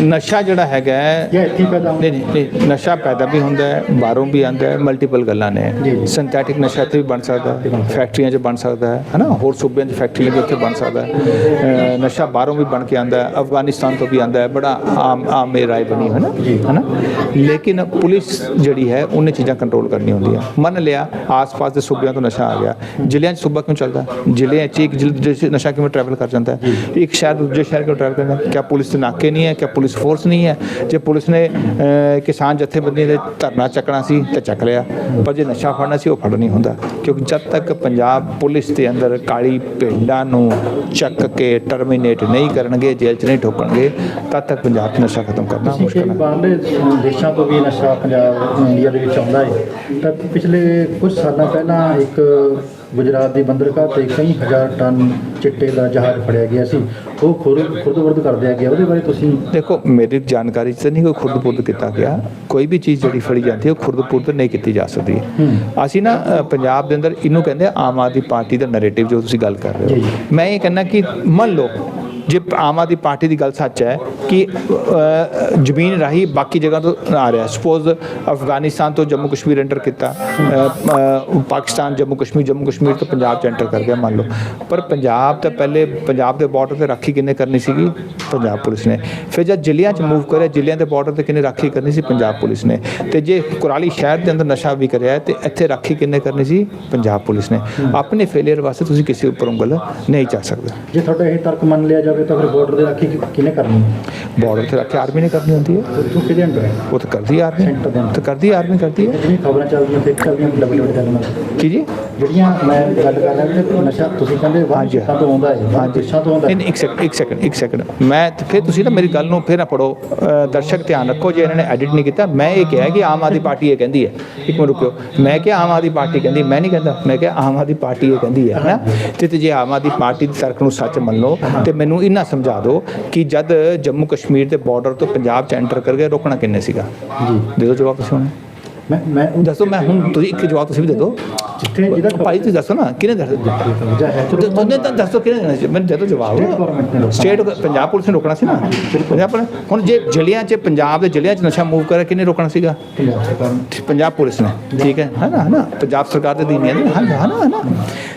ਨਸ਼ਾ ਜਿਹੜਾ ਹੈਗਾ ਹੈ ਹੀ ਹੁੰਦਾ? ਨਹੀਂ ਨਹੀਂ ਨਸ਼ਾ ਪੈਦਾ ਵੀ ਹੁੰਦਾ ਹੈ ਬਾਹਰੋਂ ਵੀ ਆਉਂਦਾ ਹੈ ਮਲਟੀਪਲ ਗੱਲਾਂ ਨੇ। ਸਿੰਥੈਟਿਕ ਨਸ਼ਾ ਇੱਥੇ ਵੀ ਬਣ ਸਕਦਾ ਹੈ ਫੈਕਟਰੀਆਂ 'ਚ ਬਣ ਸਕਦਾ ਹੈ ਹਨਾ? ਹੋਰ ਸੂਬਿਆਂ 'ਚ ਫੈਕਟਰੀਆਂ ਵੀ ਉੱਥੇ ਬਣ ਸਕਦਾ ਹੈ। ਨਸ਼ਾ ਬਾਹਰੋਂ ਵੀ ਬਣ ਕੇ ਆਉਂਦਾ ਹੈ ਅਫਗਾਨਿਸਤਾਨ ਤੋਂ ਵੀ ਆਉਂਦਾ ਹੈ ਬੜਾ ਆਮ ਆਮ ਇਹ ਰਾਏ ਬਣੀ ਹੈ ਨਾ ਹਨਾ? ਲੇਕਿਨ ਪੁਲਿਸ ਜਿਹੜੀ ਹੈ ਉਹਨੇ ਚੀਜ਼ਾਂ ਕੰਟਰੋਲ ਕਰਨੀ ਹੁੰਦੀਆਂ। ਮੰਨ ਲਿਆ ਆਸ-ਪਾਸ ਦੇ ਸੂਬਿਆਂ ਤੋਂ ਨਸ਼ਾ ਆ ਗਿਆ। ਜ਼ਿਲ੍ਹਿਆਂ 'ਚ ਸੂਬਾ ਕਿਉਂ ਚੱਲਦਾ? ਜ਼ਿਲ੍ਹਿਆਂ 'ਚ ਇੱਕ ਜ਼ਿਲ੍ਹੇ ਨਸ਼ਾ ਕਿਵੇਂ ਟਰੈਵਲ ਕਰ ਜਾਂਦਾ? ਹੈ ਇੱਕ ਸ਼ਹਿਰ ਤੋਂ ਦੂਜੇ ਸ਼ਹਿਰ ਕਿਉਂ ਟਰੈਵਲ ਕਰਦਾ? ਹੈ? ਕਿਆ ਪੁਲਿਸ ਦੇ ਨਾਕੇ ਨਹੀਂ ਹੈ? ਕਿਆ ਪੁਲਿਸ ਫੋਰਸ ਨਹੀਂ ਹੈ। ਜੇ ਪੁਲਿਸ ਨੇ ਕਿਸਾਨ ਜਥੇਬੰਦੀਆਂ ਦੇ ਧਰਨਾ ਚੱਕਣਾ ਸੀ ਤਾਂ ਚੱਕ ਲਿਆ। ਪਰ ਜੇ ਨਸ਼ਾ ਫੜਨਾ ਸੀ ਉਹ ਫੜ ਨਹੀਂ ਹੁੰਦਾ। ਕਿਉਂਕਿ ਜਦ ਤੱਕ ਪੰਜਾਬ ਪੁਲਿਸ ਦੇ ਅੰਦਰ ਕਾਲੀ ਭੇਡਾਂ ਨੂੰ ਚੱਕ ਕੇ ਟਰਮੀਨੇਟ ਨਹੀਂ ਕਰਨਗੇ ਜੇਲ੍ਹ 'ਚ ਨਹੀਂ ਠੋਕਣਗੇ ਤਦ ਤੱਕ ਪੰਜਾਬ 'ਚ ਨਸ਼ਾ ਖਤਮ ਕਰਨਾ ਮੁਸ਼ਕਲ ਹੈ। ਬਾਹਰਲੇ ਦੇਸ਼ਾਂ ਤੋਂ ਵੀ ਨਸ਼ਾ ਪੰਜਾਬ ਇੰਡੀਆ ਦੇ ਵਿੱਚ ਆਉਂਦਾ ਹੈ? ਤਾਂ ਪਿਛਲੇ ਕੁਝ ਸਾਲਾਂ ਪਹਿਲਾਂ ਇੱਕ ਗੁਜਰਾਤ ਦੀ ਬੰਦਰਗਾਹ ਤੇ ਕਈ ਹਜ਼ਾਰ ਟਨ ਚਿੱਟੇ ਦਾ ਜਹਾਜ਼ ਫੜਿਆ ਗਿਆ ਸੀ। ਉਹ ਖੁਦ ਖੁਰਦ ਕਰ ਦਿਆ ਗਿਆ। ਉਹਦੇ ਬਾਰੇ ਤੁਸੀਂ ਦੇਖੋ ਮੇਰੀ ਜਾਣਕਾਰੀ 'ਚ ਨਹੀਂ ਕੋਈ ਖੁਰਦ-ਪੁਰਦ ਕੀਤਾ ਗਿਆ। ਕੋਈ ਵੀ ਚੀਜ਼ ਜਿਹੜੀ ਫੜੀ ਜਾਂਦੀ ਹੈ ਉਹ ਖੁਰਦ-ਪੁਰਦ ਨਹੀਂ ਕੀਤੀ ਜਾ ਸਕਦੀ। ਅਸੀਂ ਨਾ ਪੰਜਾਬ ਦੇ ਅੰਦਰ ਇਹਨੂੰ ਕਹਿੰਦੇ ਆਮ ਆਦਮੀ ਪਾਰਟੀ ਦਾ ਨੈਰੇਟਿਵ ਜੋ ਤੁਸੀਂ ਗੱਲ ਕਰ ਰਹੇ ਹੋ। ਮੈਂ ਇਹ ਕਹਿੰਦਾ ਕਿ ਮੰਨ ਲਓ ਜੇ ਆਮ ਆਦਮੀ ਪਾਰਟੀ ਦੀ ਗੱਲ ਸੱਚ ਹੈ ਕਿ ਜ਼ਮੀਨ ਰਾਹੀਂ ਬਾਕੀ ਜਗ੍ਹਾ ਤੋਂ ਆ ਰਿਹਾ। ਸਪੋਜ਼ ਅਫਗਾਨਿਸਤਾਨ ਤੋਂ ਜੰਮੂ ਕਸ਼ਮੀਰ ਐਂਟਰ ਕੀਤਾ ਪਾਕਿਸਤਾਨ ਜੰਮੂ ਕਸ਼ਮੀਰ ਜੰਮੂ ਕਸ਼ਮੀਰ ਤੋਂ ਪੰਜਾਬ ਚ ਐਂਟਰ ਕਰ ਗਿਆ ਮੰਨ ਲਓ। ਪਰ ਪੰਜਾਬ ਤਾਂ ਪਹਿਲੇ ਪੰਜਾਬ ਦੇ ਬਾਰਡਰ ਤੇ ਰਾਖੀ ਕਿੰਨੇ ਕਰਨੀ ਸੀਗੀ? ਪੰਜਾਬ ਪੁਲਿਸ ਨੇ। ਫਿਰ ਜਦ ਜ਼ਿਲ੍ਹਿਆਂ ਚ ਮੂਵ ਕਰਿਆ ਜ਼ਿਲ੍ਹਿਆਂ ਦੇ ਬਾਰਡਰ ਤੇ ਕਿੰਨੇ ਰਾਖੀ ਕਰਨੀ ਸੀ? ਪੰਜਾਬ ਪੁਲਿਸ ਨੇ। ਤੇ ਜੇ ਕੁਰਾਲੀ ਸ਼ਹਿਰ ਦੇ ਅੰਦਰ ਨਸ਼ਾ ਵੀ ਕਰਿਆ ਤੇ ਇੱਥੇ ਰਾਖੀ ਕਿੰਨੇ ਕਰਨੀ ਸੀ? ਪੰਜਾਬ ਪੁਲਿਸ ਨੇ। ਆਪਣੇ ਫੇਲਿਅਰ ਵਾਸਤੇ ਤੁਸੀਂ ਕਿਸੇ ਉੱਪਰ ਉਂਗਲ ਨਹੀਂ ਚਾ ਸਕਦੇ। ਜੇ ਤੁਹਾਡਾ ਇਹ ਤਰਕ ਮੰਨ ਲਿਆ ਜਾਵੇ ਤਾਂ ਫਿਰ ਬਾਰਡਰ ਦੇ ਰਾਖੀ ਕਿਹਨੇ ਕਰਨੀ ਹੈ? ਬਾਰਡਰ ਤੇ ਰੱਖ ਆਰਮੀ ਨੇ ਕਰਨੀ ਹੁੰਦੀ ਹੈ? ਉਹ ਕਿਹਦੇ ਅੰਡਰ ਹੈ? ਉਹ ਤਾਂ ਕਰਦੀ ਆਰਮੀ ਅੰਦਰ। ਤਾਂ ਕਰਦੀ ਆਰਮੀ ਕਰਦੀ ਹੈ? ਜਿਹੜੀਆਂ ਖਬਰਾਂ ਚੱਲਦੀਆਂ ਫੇਕ ਚੱਲਦੀਆਂ ਡਬਲ ਡਬਲ ਚੱਲਦੀਆਂ। ਕੀ ਜੀ? ਜਿਹੜੀਆਂ ਮੈਂ ਗੱਲ ਕਰ ਰਿਹਾ ਕਿ ਨਸ਼ਾ ਤੁਸੀਂ ਕਹਿੰਦੇ ਵਾਹ ਹਾਂਜੀ। ਤੋਂ ਆਉਂਦਾ ਹੈ ਵਾਹ ਦੇਸ਼ਾਂ ਤੋਂ ਆਉਂਦਾ ਹੈ। ਇੱਕ ਸੈਕਿੰਡ ਇੱਕ ਸੈਕਿੰਡ ਇੱਕ ਸੈਕਿੰਡ ਮੈਂ ਤੇ ਫਿਰ ਤੁਸੀਂ ਨਾ ਮੇਰੀ ਗੱਲ ਨੂੰ ਫਿਰ ਨਾ ਪੜੋ ਦਰਸ਼ਕ ਧਿਆਨ ਰੱਖੋ ਜੇ ਇਹਨਾਂ ਨੇ ਐਡਿਟ ਨਹੀਂ ਕੀਤਾ ਮੈਂ ਇਹ ਕਿਹਾ ਕਿ ਆਮ ਆਦਮੀ ਪਾਰਟੀ ਇਹ ਕਹਿੰਦੀ ਹੈ। ਇੱਕ ਮਿੰਟ ਰੁਕਿਓ। ਮੈਂ ਕਿਹਾ ਆਮ ਆਦਮੀ ਪਾਰਟੀ ਕਹਿੰਦੀ ਮੈਂ ਨਹੀਂ ਕਹਿੰਦਾ। ਮੈਂ ਕਿਹਾ ਆਮ ਆਦਮੀ ਪਾਰਟੀ ਇਹ ਕਹਿੰਦੀ ਹੈ ਨਾ ਤੇ ਤੇ ਜੇ ਆਮ ਆਦਮੀ ਪਾਰਟੀ ਦੀ ਤਰਕ ਨੂੰ ਸੱਚ ਮੰਨ ਲਓ ਤੇ ਮੈਨੂੰ ਇੰਨਾ ਸਮਝਾ ਦਿਓ ਕਿ ਜਦ ਜੰਮੂ ਕਸ਼ਮੀਰ ਦੇ ਬਾਰਡਰ ਤੋਂ ਪੰਜਾਬ ਚ ਐਂਟਰ ਕਰ ਗਏ ਰੋਕਣਾ ਕਿੰਨੇ ਸੀਗਾ? ਜੀ। ਦੇ ਦਿਓ ਜਵਾਬ ਤੁਸੀਂ ਹੁਣ। ਮੈਂ ਮੈਂ ਦੱਸੋ ਮੈਂ ਹੁਣ ਤੁਸੀਂ ਇੱਕ ਜਵਾਬ ਤੁਸੀਂ ਵੀ ਦੇ ਦਿਓ। ਜਿੱਥੇ ਜਿਹਦਾ ਭਾਈ ਤੁਸੀਂ ਦੱਸੋ ਨਾ ਕਿਹਨੇ ਦੱਸ ਚਲੋ ਤੁਹਾਨੂੰ ਤਾਂ ਦੱਸੋ ਕਿਹਨੇ ਦੇਣਾ ਸੀ? ਮੈਨੂੰ ਦੇ ਦਿਓ ਜਵਾਬ। ਸਟੇਟ ਪੰਜਾਬ ਪੁਲਿਸ ਨੇ ਰੋਕਣਾ ਸੀ ਨਾ? ਪੰਜਾਬ ਪੁਲਿਸ ਹੁਣ ਜੇ ਜ਼ਿਲ੍ਹਿਆਂ 'ਚ ਪੰਜਾਬ ਦੇ ਜ਼ਿਲ੍ਹਿਆਂ 'ਚ ਨਸ਼ਾ ਮੂਵ ਕਰੇ ਕਿਹਨੇ ਰੋਕਣਾ ਸੀਗਾ? ਪੰਜਾਬ ਪੁਲਿਸ ਨੇ। ਠੀਕ ਹੈ ਹੈ ਨਾ ਹੈ ਨਾ? ਪੰਜਾਬ ਸਰਕਾਰ ਦੇ ਦੀਨ ਹੈ ਨਾ। ਹੈ ਨਾ ਹੈ ਨਾ?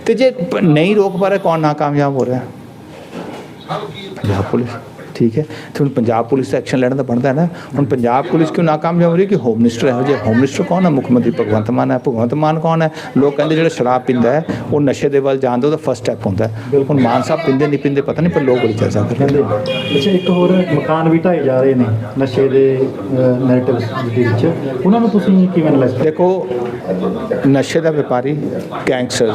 ਤੇ ਜੇ ਨਹੀਂ ਰੋਕ ਪਾ ਰਿਹਾ ਕੌਣ ਨਾਕਾਮਯਾਬ ਹੋ ਰਿਹਾ? ਪੰਜਾਬ ਪੁਲਿਸ ਠੀਕ ਹੈ। ਤੇ ਹੁਣ ਪੰਜਾਬ ਪੁਲਿਸ ਦਾ ਐਕਸ਼ਨ ਲੈਣ ਦਾ ਬਣਦਾ ਹੈ ਨਾ ਹੁਣ ਪੰਜਾਬ ਪੁਲਿਸ ਕਿਉਂ ਨਾਕਾਮਯਾਬ ਹੋ ਰਹੀ ਕਿ ਹੋਮ ਮਿਨਿਸਟਰ ਇਹੋ ਜਿਹੇ ਹੋਮ ਮਿਨਿਸਟਰ ਕੌਣ ਹੈ? ਮੁੱਖ ਮੰਤਰੀ ਭਗਵੰਤ ਮਾਨ ਹੈ। ਭਗਵੰਤ ਮਾਨ ਕੌਣ ਹੈ? ਲੋਕ ਕਹਿੰਦੇ ਜਿਹੜਾ ਸ਼ਰਾਬ ਪੀਂਦਾ ਹੈ ਉਹ ਨਸ਼ੇ ਦੇ ਵੱਲ ਜਾਣ ਦਾ ਉਹਦਾ ਫਸਟ ਸਟੈਪ ਹੁੰਦਾ ਹੁਣ ਮਾਨ ਸਾਹਿਬ ਪੀਂਦੇ ਨਹੀਂ ਪੀਂਦੇ ਪਤਾ ਨਹੀਂ ਪਰ ਲੋਕ ਬੜੀ ਚਰਚਾ ਕਰਦੇ ਨੇ। ਅੱਛਾ ਇੱਕ ਹੋਰ ਮਕਾਨ ਵੀ ਢਾਏ ਜਾ ਰਹੇ ਨੇ ਨਸ਼ੇ ਦੇ ਨੈਰੇਟਿਵਸ ਦੇ ਵਿੱਚ। ਉਹਨਾਂ ਨੂੰ ਤੁਸੀਂ ਕਿਵੇਂ ਐਨਾਲਾਈਜ਼ ਦੇਖੋ ਨਸ਼ੇ ਦਾ ਵਪਾਰੀ ਗੈਂਗਸਟਰ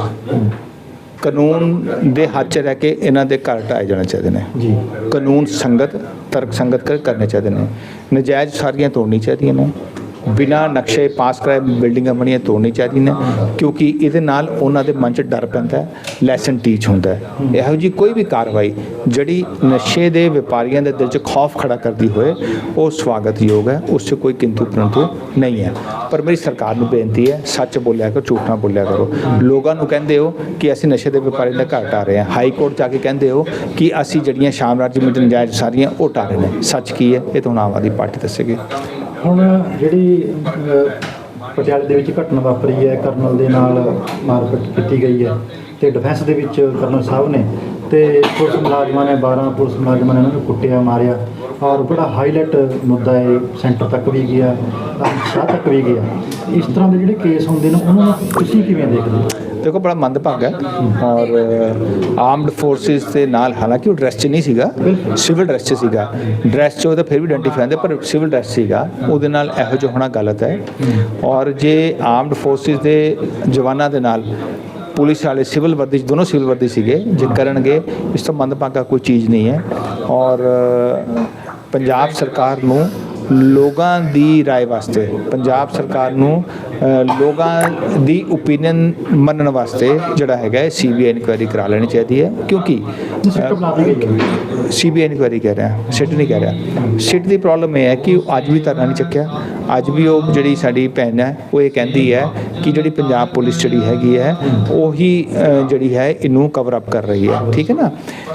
ਕਾਨੂੰਨ ਦੇ ਹੱਥ 'ਚ ਰਹਿ ਕੇ ਇਹਨਾਂ ਦੇ ਘਰ ਢਾਏ ਜਾਣੇ ਚਾਹੀਦੇ ਨੇ। ਜੀ। ਕਾਨੂੰਨ ਸੰਗਤ ਤਰਕ ਸੰਗਤ ਕਰ ਕਰਨੇ ਚਾਹੀਦੇ ਨੇ। ਨਜਾਇਜ਼ ਸਾਰੀਆਂ ਤੋੜਨੀ ਚਾਹੀਦੀਆਂ ਨੇ। ਬਿਨਾ ਨਕਸ਼ੇ ਪਾਸ ਕਰਾਏ ਬਿਲਡਿੰਗਾਂ ਬਣੀਆਂ ਤੋੜਨੀ ਚਾਹੀਦੀਆਂ ਨੇ, ਕਿਉਂਕਿ ਇਹਦੇ ਨਾਲ ਉਹਨਾਂ ਦੇ ਮਨ 'ਚ ਡਰ ਪੈਂਦਾ ਹੈ ਲੈਸਨ ਟੀਚ ਹੁੰਦਾ ਹੈ। ਇਹੋ ਜੀ ਕੋਈ ਵੀ ਕਾਰਵਾਈ ਜਿਹੜੀ ਨਸ਼ੇ ਦੇ ਵਪਾਰੀਆਂ ਦੇ ਦਿਲ 'ਚ ਖੌਫ ਖੜਾ ਕਰਦੀ ਹੋਏ, ਉਹ ਸਵਾਗਤਯੋਗ ਹੈ, ਉਸ 'ਚ ਕੋਈ ਕਿੰਤੂ ਪਰੰਤੂ ਨਹੀਂ ਹੈ। ਪਰ ਮੇਰੀ ਸਰਕਾਰ ਨੂੰ ਬੇਨਤੀ ਹੈ, ਸੱਚ ਬੋਲਿਆ ਕਰੋ, ਝੂਠ ਨਾ ਬੋਲਿਆ ਕਰੋ। ਲੋਕਾਂ ਨੂੰ ਕਹਿੰਦੇ ਹੋ ਕਿ ਅਸੀਂ ਨਸ਼ੇ ਦੇ ਵਪਾਰੀ ਦਾ ਘਰ ਢਾਹ ਰਹੇ ਹਾਂ। ਹਾਈ ਕੋਰਟ ਜਾ ਕੇ ਕਹਿੰਦੇ ਹੋ ਕਿ ਅਸੀਂ ਜਿਹੜੀਆਂ ਸ਼ਾਮ ਰਾਜ ਮਿੰਟ ਨਜਾਇਜ਼ ਸਾਰੀਆਂ ਉਹ ਟਾਰੇ ਨੇ। ਸੱਚ ਕੀ ਹੈ? ਇਹ ਤਾਂ ਹੁਣ ਆਮ ਆਦਮੀ ਪਾਰਟੀ ਦੱਸੇਗੀ। ਹੁਣ ਜਿਹੜੀ ਅਹ, ਪਟਿਆਲੇ ਦੇ ਵਿੱਚ ਘਟਨਾ ਵਾਪਰੀ ਹੈ ਕਰਨਲ ਦੇ ਨਾਲ ਮਾਰਕੀਟ ਕੀਤੀ ਗਈ ਹੈ ਤੇ ਡਿਫੈਂਸ ਦੇ ਵਿੱਚ ਕਰਨਲ ਸਾਹਿਬ ਨੇ ਤੇ ਪੁਲਿਸ ਮੁਲਾਜ਼ਮਾਂ ਨੇ 12 ਪੁਲਿਸ ਮੁਲਾਜ਼ਮਾਂ ਨੇ ਉਹਨਾਂ ਨੂੰ ਕੁੱਟਿਆ ਮਾਰਿਆ ਔਰ ਬੜਾ ਹਾਈਲਾਈਟ ਮੁੱਦਾ ਹੈ ਸੈਂਟਰ ਤੱਕ ਵੀ ਗਿਆ ਅਮਿਤ ਸ਼ਾਹ ਤੱਕ ਵੀ ਗਿਆ। ਇਸ ਤਰ੍ਹਾਂ ਦੇ ਜਿਹੜੇ ਕੇਸ ਹੁੰਦੇ ਨੇ ਉਹਨਾਂ ਨੂੰ ਤੁਸੀਂ ਕਿਵੇਂ ਦੇਖਦੇ ਹੋ? ਦੇਖੋ, ਬੜਾ ਮੰਦਭਾਗਾ ਹੈ। ਔਰ ਆਰਮਡ ਫੋਰਸਿਸ ਦੇ ਨਾਲ, ਹਾਲਾਂਕਿ ਉਹ ਡਰੈਸ 'ਚ ਨਹੀਂ ਸੀਗਾ ਸਿਵਲ ਡਰੈਸ 'ਚ ਸੀਗਾ। ਡਰੈਸ 'ਚ ਉਹ ਤਾਂ ਫਿਰ ਵੀ ਆਇਡੈਂਟੀਫਾਈ ਹੁੰਦੇ, ਪਰ ਸਿਵਲ ਡਰੈਸ ਸੀਗਾ। ਉਹਦੇ ਨਾਲ ਇਹੋ ਜਿਹਾ ਹੋਣਾ ਗਲਤ ਹੈ। ਔਰ ਜੇ ਆਰਮਡ ਫੋਰਸਿਸ ਦੇ ਜਵਾਨਾਂ ਦੇ ਨਾਲ ਪੁਲਿਸ ਵਾਲੇ ਸਿਵਲ ਵਰਦੀ, ਦੋਨੋਂ ਸਿਵਲ ਵਰਦੀ ਸੀਗੇ, ਜੇ ਕਰਨਗੇ, ਇਸ ਤੋਂ ਮੰਦਭਾਗਾ ਕੋਈ ਚੀਜ਼ ਨਹੀਂ ਹੈ। ਔਰ ਪੰਜਾਬ ਸਰਕਾਰ ਨੂੰ ਲੋਕਾਂ ਦੀ رائے ਵਾਸਤੇ ਪੰਜਾਬ ਸਰਕਾਰ ਨੂੰ ਅ, ਲੋਕਾਂ ਦੀ ਓਪੀਨੀਅਨ ਮੰਨਣ ਵਾਸਤੇ ਜਿਹੜਾ ਹੈਗਾ ਸੀਬੀਆਈ ਇਨਕੁਆਇਰੀ ਕਰਾ ਲੈਣੀ ਚਾਹੀਦੀ ਹੈ ਕਿਉਂਕਿ ਸਿਸਟਮ ਬਣਾ ਦਿੱਤੀ ਗਈ ਹੈ ਸੀਬੀਆਈ ਇਨਕੁਆਇਰੀ ਕਹਿ ਰਿਹਾ ਸਿਟ ਨਹੀਂ ਕਹਿ ਰਿਹਾ ਸਿਟ ਦੀ ਪ੍ਰੋਬਲਮ ਇਹ ਹੈ ਕਿ ਉਹ ਅੱਜ ਵੀ ਧਰਨਾ ਨਹੀਂ ਚੱਕਿਆ ਅੱਜ ਵੀ ਉਹ ਜਿਹੜੀ ਸਾਡੀ ਭੈਣ ਹੈ, ਉਹ ਇਹ ਕਹਿੰਦੀ ਹੈ ਕਿ ਜਿਹੜੀ ਪੰਜਾਬ ਪੁਲਿਸ ਜਿਹੜੀ ਹੈਗੀ ਹੈ, ਉਹੀ ਜਿਹੜੀ ਹੈ, ਇਹਨੂੰ ਕਵਰ ਅਪ ਕਰ ਰਹੀ ਹੈ। ਠੀਕ ਹੈ ਨਾ?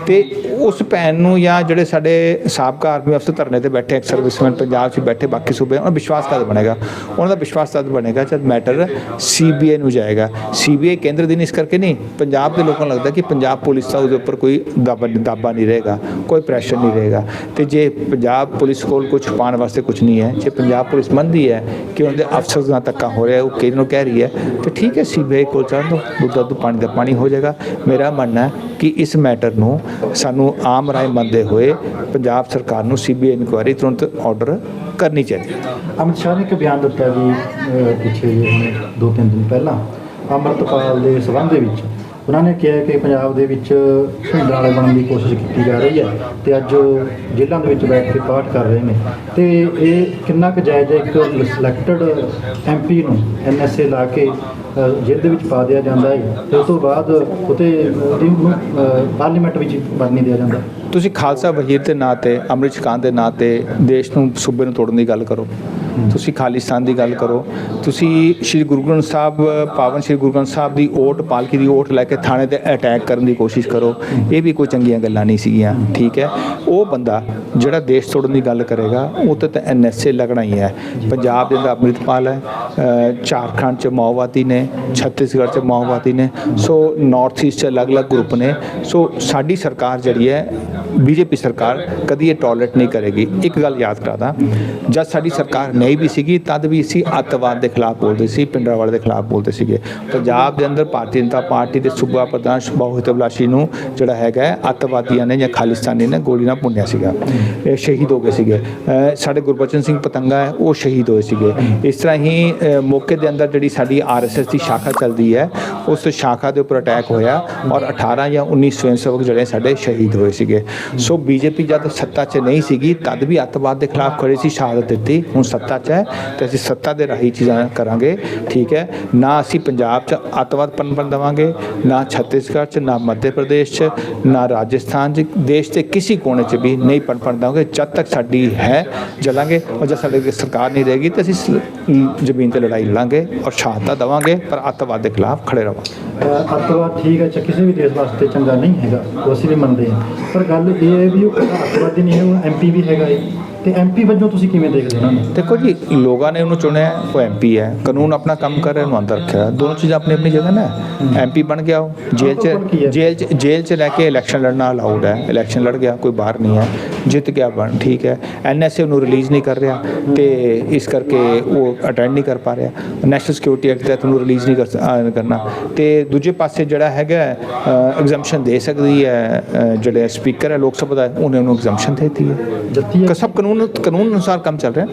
ਤੇ ਉਸ ਭੈਣ ਨੂੰ ਜਾਂ ਜਿਹੜੇ ਸਾਡੇ ਸਾਬਕਾ ਆਰਮੀ ਅਫਸਰ ਧਰਨੇ ਤੇ ਬੈਠੇ ਸਰਵਿਸਮੈਨ ਪੰਜਾਬ 'ਚ ਬੈਠੇ ਬਾਕੀ ਸੂਬੇ, ਉਹਨਾਂ ਦਾ ਵਿਸ਼ਵਾਸ ਕਦ ਬਣੇਗਾ। ਉਹਨਾਂ ਦਾ ਵਿਸ਼ਵਾਸ ਤਦ ਬਣੇਗਾ ਜਦ ਮੈਟਰ ਸੀਬੀਆਈ ਨੂੰ ਜਾਏਗਾ। ਸੀਬੀਆਈ ਕੇਂਦਰ ਦੀ ਨਹੀਂ, ਇਸ ਕਰਕੇ ਨਹੀਂ, ਪੰਜਾਬ ਦੇ ਲੋਕਾਂ ਨੂੰ ਲੱਗਦਾ ਕਿ ਪੰਜਾਬ ਪੁਲਿਸ ਦਾ ਉਹਦੇ ਉੱਪਰ ਕੋਈ ਦਾਬਾ ਦਾਬਾ ਨਹੀਂ ਰਹੇਗਾ, ਕੋਈ ਪ੍ਰੈਸ਼ਰ ਨਹੀਂ ਰਹੇਗਾ। ਤੇ ਜੇ ਪੰਜਾਬ ਪੁਲਿਸ ਕੋਲ ਕੁਝ ਪਾਉਣ ਵਾਸਤੇ ਕੁਝ ਨਹੀਂ ਹੈ, ਜੇ ਪੰਜਾਬ ਪੁਲਿਸ ਮੰਨਦੀ ਹੈ ਕਿ ਉਹਦੇ ਅਫਸਰ ਨਾਲ ਧੱਕਾ ਹੋ ਰਿਹਾ, ਉਹ ਕੇਂਦਰ ਨੂੰ ਕਹਿ ਰਹੀ ਹੈ? ਤੇ ਠੀਕ ਹੈ, ਸੀਬੀਆਈ ਕੋਲ ਚੱਲ ਦੋ ਦੁੱਧ ਦੁੱਧ, ਪਾਣੀ ਦਾ ਪਾਣੀ ਹੋ ਜਾਏਗਾ। ਮੇਰਾ ਮੰਨਣਾ ਹੈ ਕਿ ਇਸ ਮੈਟਰ ਨੂੰ ਸਾਨੂੰ ਆਮ ਰਾਏ ਮੰਨਦੇ ਹੋਏ ਪੰਜਾਬ ਸਰਕਾਰ ਨੂੰ ਸੀਬੀਆਈ ਇਨਕੁਆਇਰੀ ਤੁਰੰਤ ਆਰਡਰ ਕਰਨੀ ਚਾਹੀਦੀ ਹੈ। ਅਮਿਤ ਸ਼ਾਹ ਨੇ ਇੱਕ ਬਿਆਨ ਦਿੱਤਾ ਜੀ ਪਿਛਲੇ ਦੋ ਤਿੰਨ ਦਿਨ ਪਹਿਲਾਂ ਅੰਮ੍ਰਿਤਪਾਲ ਦੇ ਸਬੰਧ ਦੇ ਵਿੱਚ ਉਹਨਾਂ ਨੇ ਕਿਹਾ ਕਿ ਪੰਜਾਬ ਦੇ ਵਿੱਚ ਭਿੰਡਾਂ ਵਾਲੇ ਬਣਨ ਦੀ ਕੋਸ਼ਿਸ਼ ਕੀਤੀ ਜਾ ਰਹੀ ਹੈ ਤੇ ਅੱਜ ਉਹ ਜੇਲ੍ਹਾਂ ਦੇ ਵਿੱਚ ਬੈਠ ਕੇ ਪਾਠ ਕਰ ਰਹੇ ਨੇ। ਤੇ ਇਹ ਕਿੰਨਾ ਕੁ ਜਾਇਜ਼ ਹੈ? ਇੱਕ ਸਿਲੈਕਟਡ ਐਮਪੀ ਨੂੰ ਐਨਐਸਏ ਲਾ ਕੇ ਜੇਲ੍ਹ ਦੇ ਵਿੱਚ ਪਾ ਦਿਆ ਜਾਂਦਾ ਹੈ। ਤੇ ਉਸ ਤੋਂ ਬਾਅਦ ਉਤੇ ਉਹਦੀ ਪਾਰਲੀਮੈਂਟ ਵਿੱਚ ਵੜਨ ਨਹੀਂ ਦਿਆ ਜਾਂਦਾ ਤੁਸੀਂ ਖਾਲਸਾ ਵਹੀਰ ਦੇ ਨਾਂ ਤੇ, ਅੰਮ੍ਰਿਤ ਛਕਾਉਣ ਦੇ ਨਾਂ ਤੇ ਦੇਸ਼ ਨੂੰ, ਸੂਬੇ ਨੂੰ ਤੋੜਨ ਦੀ ਗੱਲ ਕਰੋ। ਤੁਸੀਂ ਖਾਲਿਸਤਾਨ ਦੀ ਗੱਲ ਕਰੋ। ਤੁਸੀਂ ਸ਼੍ਰੀ ਗੁਰੂ ਗ੍ਰੰਥ ਸਾਹਿਬ, ਪਾਵਨ ਸ਼੍ਰੀ ਗੁਰੂ ਗ੍ਰੰਥ ਸਾਹਿਬ ਦੀ ਓਟ, ਪਾਲਕੀ ਦੀ ਓਟ ਲੈ ਕੇ ਥਾਣੇ ਤੇ ਅਟੈਕ ਕਰਨ ਦੀ ਕੋਸ਼ਿਸ਼ ਕਰੋ। ਇਹ ਵੀ ਕੋਈ ਚੰਗੀਆਂ ਗੱਲਾਂ ਨਹੀਂ ਸੀਗੀਆਂ, ਠੀਕ ਹੈ? ਉਹ ਬੰਦਾ ਜਿਹੜਾ ਦੇਸ਼ ਤੋੜਨ ਦੀ ਗੱਲ ਕਰੇਗਾ, ਉਹ ਤੇ ਤਾਂ ਐਨਐਸਏ ਲੱਗਣਾ ਹੀ ਹੈ। ਪੰਜਾਬ ਦੇ ਅੰਦਰ ਅੰਮ੍ਰਿਤਪਾਲ ਹੈ ਝਾਰਖੰਡ ਚ ਮਾਓਵਾਦੀ ਨੇ, ਛੱਤੀਸਗੜ੍ਹ ਚ ਮਾਓਵਾਦੀ ਨੇ, ਸੋ ਨਾਰਥ ਈਸਟ ਚ ਅਲੱਗ-ਅਲੱਗ ਗਰੁੱਪ ਨੇ। ਸੋ ਸਾਡੀ ਸਰਕਾਰ ਜਿਹੜੀ ਹੈ ਬੀਜੇਪੀ ਸਰਕਾਰ ਕਦੀ ਇਹ ਟੋਲਰੇਟ ਨਹੀਂ ਕਰੇਗੀ। ਇੱਕ ਗੱਲ ਯਾਦ ਕਰਾਦਾ, ਜਦ ਸਾਡੀ ਸਰਕਾਰ ਨਹੀਂ ਵੀ ਸੀਗੀ, ਤਦ ਵੀ ਅਸੀਂ ਅੱਤਵਾਦ ਦੇ ਖਿਲਾਫ ਬੋਲਦੇ ਸੀ ਪਿੰਡਰਾਵਾਲੇ ਦੇ ਖਿਲਾਫ ਬੋਲਦੇ ਸੀਗੇ। ਪੰਜਾਬ ਦੇ ਅੰਦਰ ਭਾਰਤੀ ਜਨਤਾ ਪਾਰਟੀ ਦੇ ਸੂਬਾ ਪ੍ਰਧਾਨ ਸੁਭਾਉ ਹਿਤਬਲਾਸ਼ੀ ਨੂੰ ਜਿਹੜਾ ਹੈਗਾ, ਅੱਤਵਾਦੀਆਂ ਨੇ ਜਾਂ ਖਾਲਿਸਤਾਨੀ ਨੇ ਗੋਲੀ ਨਾਲ ਭੁੰਨਿਆ ਸੀਗਾ। ਇਹ ਸ਼ਹੀਦ ਹੋ ਗਏ ਸੀਗੇ। ਸਾਡੇ ਗੁਰਬਚਨ ਸਿੰਘ ਪਤੰਗਾ ਹੈ, ਉਹ ਸ਼ਹੀਦ ਹੋਏ ਸੀਗੇ। ਇਸ ਤਰ੍ਹਾਂ ਹੀ ਮੌਕੇ ਦੇ ਅੰਦਰ ਜਿਹੜੀ ਸਾਡੀ ਆਰਐਸਐਸ ਦੀ ਸ਼ਾਖਾ ਚੱਲਦੀ ਹੈ, ਉਸ ਸ਼ਾਖਾ ਦੇ ਉੱਪਰ ਅਟੈਕ ਹੋਇਆ ਔਰ 18 ਜਾਂ 19 ਸਵੈਂ ਸੇਵਕ ਜਿਹੜੇ ਸਾਡੇ ਸ਼ਹੀਦ ਹੋਏ ਸੀਗੇ। ਸੋ ਬੀਜੇਪੀ ਜਦ ਸੱਤਾ 'ਚ ਨਹੀਂ ਸੀਗੀ, ਤਦ ਵੀ ਅੱਤਵਾਦ ਦੇ ਖਿਲਾਫ ਖੜੇ ਸੀ, ਸ਼ਹਾਦਤ ਦਿੱਤੀ। ਹੁਣ ਸੱਤਾ 'ਚ ਹੈ ਤੇ ਅਸੀਂ ਸੱਤਾ ਦੇ ਰਾਹੀਂ ਚੀਜ਼ਾਂ ਕਰਾਂਗੇ, ਠੀਕ ਹੈ। ਨਾ ਅਸੀਂ ਪੰਜਾਬ 'ਚ ਅੱਤਵਾਦ ਪਨਪਨ ਦੇਵਾਂਗੇ, ਨਾ ਛੱਤੀਸਗੜ੍ਹ 'ਚ, ਨਾ ਮੱਧ ਪ੍ਰਦੇਸ਼ 'ਚ, ਨਾ ਰਾਜਸਥਾਨ 'ਚ। ਦੇਸ਼ ਦੇ ਕਿਸੇ ਕੋਨੇ 'ਚ ਵੀ ਨਹੀਂ ਪਨਪਨ ਦਾਂਗੇ ਜਦ ਤੱਕ ਸਾਡੀ ਹੈ, ਜਲਾਂਗੇ ਔਰ ਜਦ ਸਾਡੇ ਸਰਕਾਰ ਨਹੀਂ ਰਹੇਗੀ ਤਾਂ ਅਸੀਂ ਜ਼ਮੀਨ ਤੇ ਲੜਾਈ ਲੜਾਂਗੇ ਔਰ ਸ਼ਹਾਦਤਾਂ ਦੇਵਾਂਗੇ, ਪਰ ਅੱਤਵਾਦ ਦੇ ਖਿਲਾਫ ਖੜੇ ਰਵਾਂਗੇ। ਅੱਤਵਾਦ ਠੀਕ ਹੈ ਕਿਸੇ ਵੀ ਦੇਸ਼ ਵਾਸਤੇ ਚੰਗਾ ਨਹੀਂ ਹੈਗਾ, ਉਹ ਅਸੀਂ ਵੀ ਮੰਨਦੇ ਹਾਂ। ਪਰ ਗੱਲ ਇਹ ਹੈ ਵੀ ਉਹ ਅੱਤਵਾਦੀ ਨਹੀਂ ਹੈ, ਉਹ ਐਮਪੀ ਵੀ ਹੈਗਾ ਹੈ। ਤੇ ਐਮਪੀ ਵਜੋਂ ਤੁਸੀਂ ਕਿਵੇਂ ਦੇਖਦੇ ਹੋ? ਉਹਨਾਂ ਨੂੰ ਦੇਖੋ ਜੀ ਲੋਕਾਂ ਨੇ ਉਹਨੂੰ ਚੁਣਿਆ ਉਹ ਐਮਪੀ ਹੈ। ਕਾਨੂੰਨ ਆਪਣਾ ਕੰਮ ਕਰ ਰਿਹਾ ਉਹਨੂੰ ਅੰਦਰ ਰੱਖਿਆ। ਦੋਨੋਂ ਚੀਜ਼ਾਂ ਆਪਣੀ ਆਪਣੀ ਜਗ੍ਹਾ ਨਾ। ਐਮਪੀ ਬਣ ਗਿਆ ਉਹ। ਜੇਲ੍ਹ? 'ਚ ਜੇਲ੍ਹ 'ਚ ਜੇਲ੍ਹ 'ਚ ਰਹਿ ਕੇ ਇਲੈਕਸ਼ਨ ਲੜਨਾ ਅਲਾਉਡ ਹੈ। ਇਲੈਕਸ਼ਨ ਲੜ ਗਿਆ ਕੋਈ ਬਾਹਰ ਨਹੀਂ ਹੈ। ਜਿੱਤ ਗਿਆ ਬਣ ਠੀਕ ਹੈ। ਐਨਐਸਏ ਨੂੰ ਰਿਲੀਜ਼ ਨਹੀਂ ਕਰ ਰਿਹਾ ਤੇ ਇਸ ਕਰਕੇ ਉਹ ਅਟੈਂਡ ਨਹੀਂ ਕਰ ਪਾ ਰਿਹਾ। ਨੈਸ਼ਨਲ ਸਿਕਿਉਰਿਟੀ ਐਕਟ ਤਹਿਤ ਉਹਨੂੰ ਰਿਲੀਜ਼ ਨਹੀਂ ਕਰ ਕਰਨਾ। ਤੇ ਦੂਜੇ ਪਾਸੇ ਜਿਹੜਾ ਹੈਗਾ ਐਗਜ਼ੈਂਪਸ਼ਨ ਦੇ ਸਕਦੀ ਹੈ ਜਿਹੜੇ ਸਪੀਕਰ ਹੈ ਲੋਕ ਸਭਾ ਦਾ ਉਹਨੇ ਉਹਨੂੰ ਐਗਜ਼ੈਂਪਸ਼ਨ ਦੇ ਦਿੱਤੀ ਹੈ। ਜੱਤੀ ਸਭ ਕਾਨੂੰਨ ਕਾਨੂੰਨ ਅਨੁਸਾਰ ਕੰਮ ਚੱਲ ਰਿਹਾ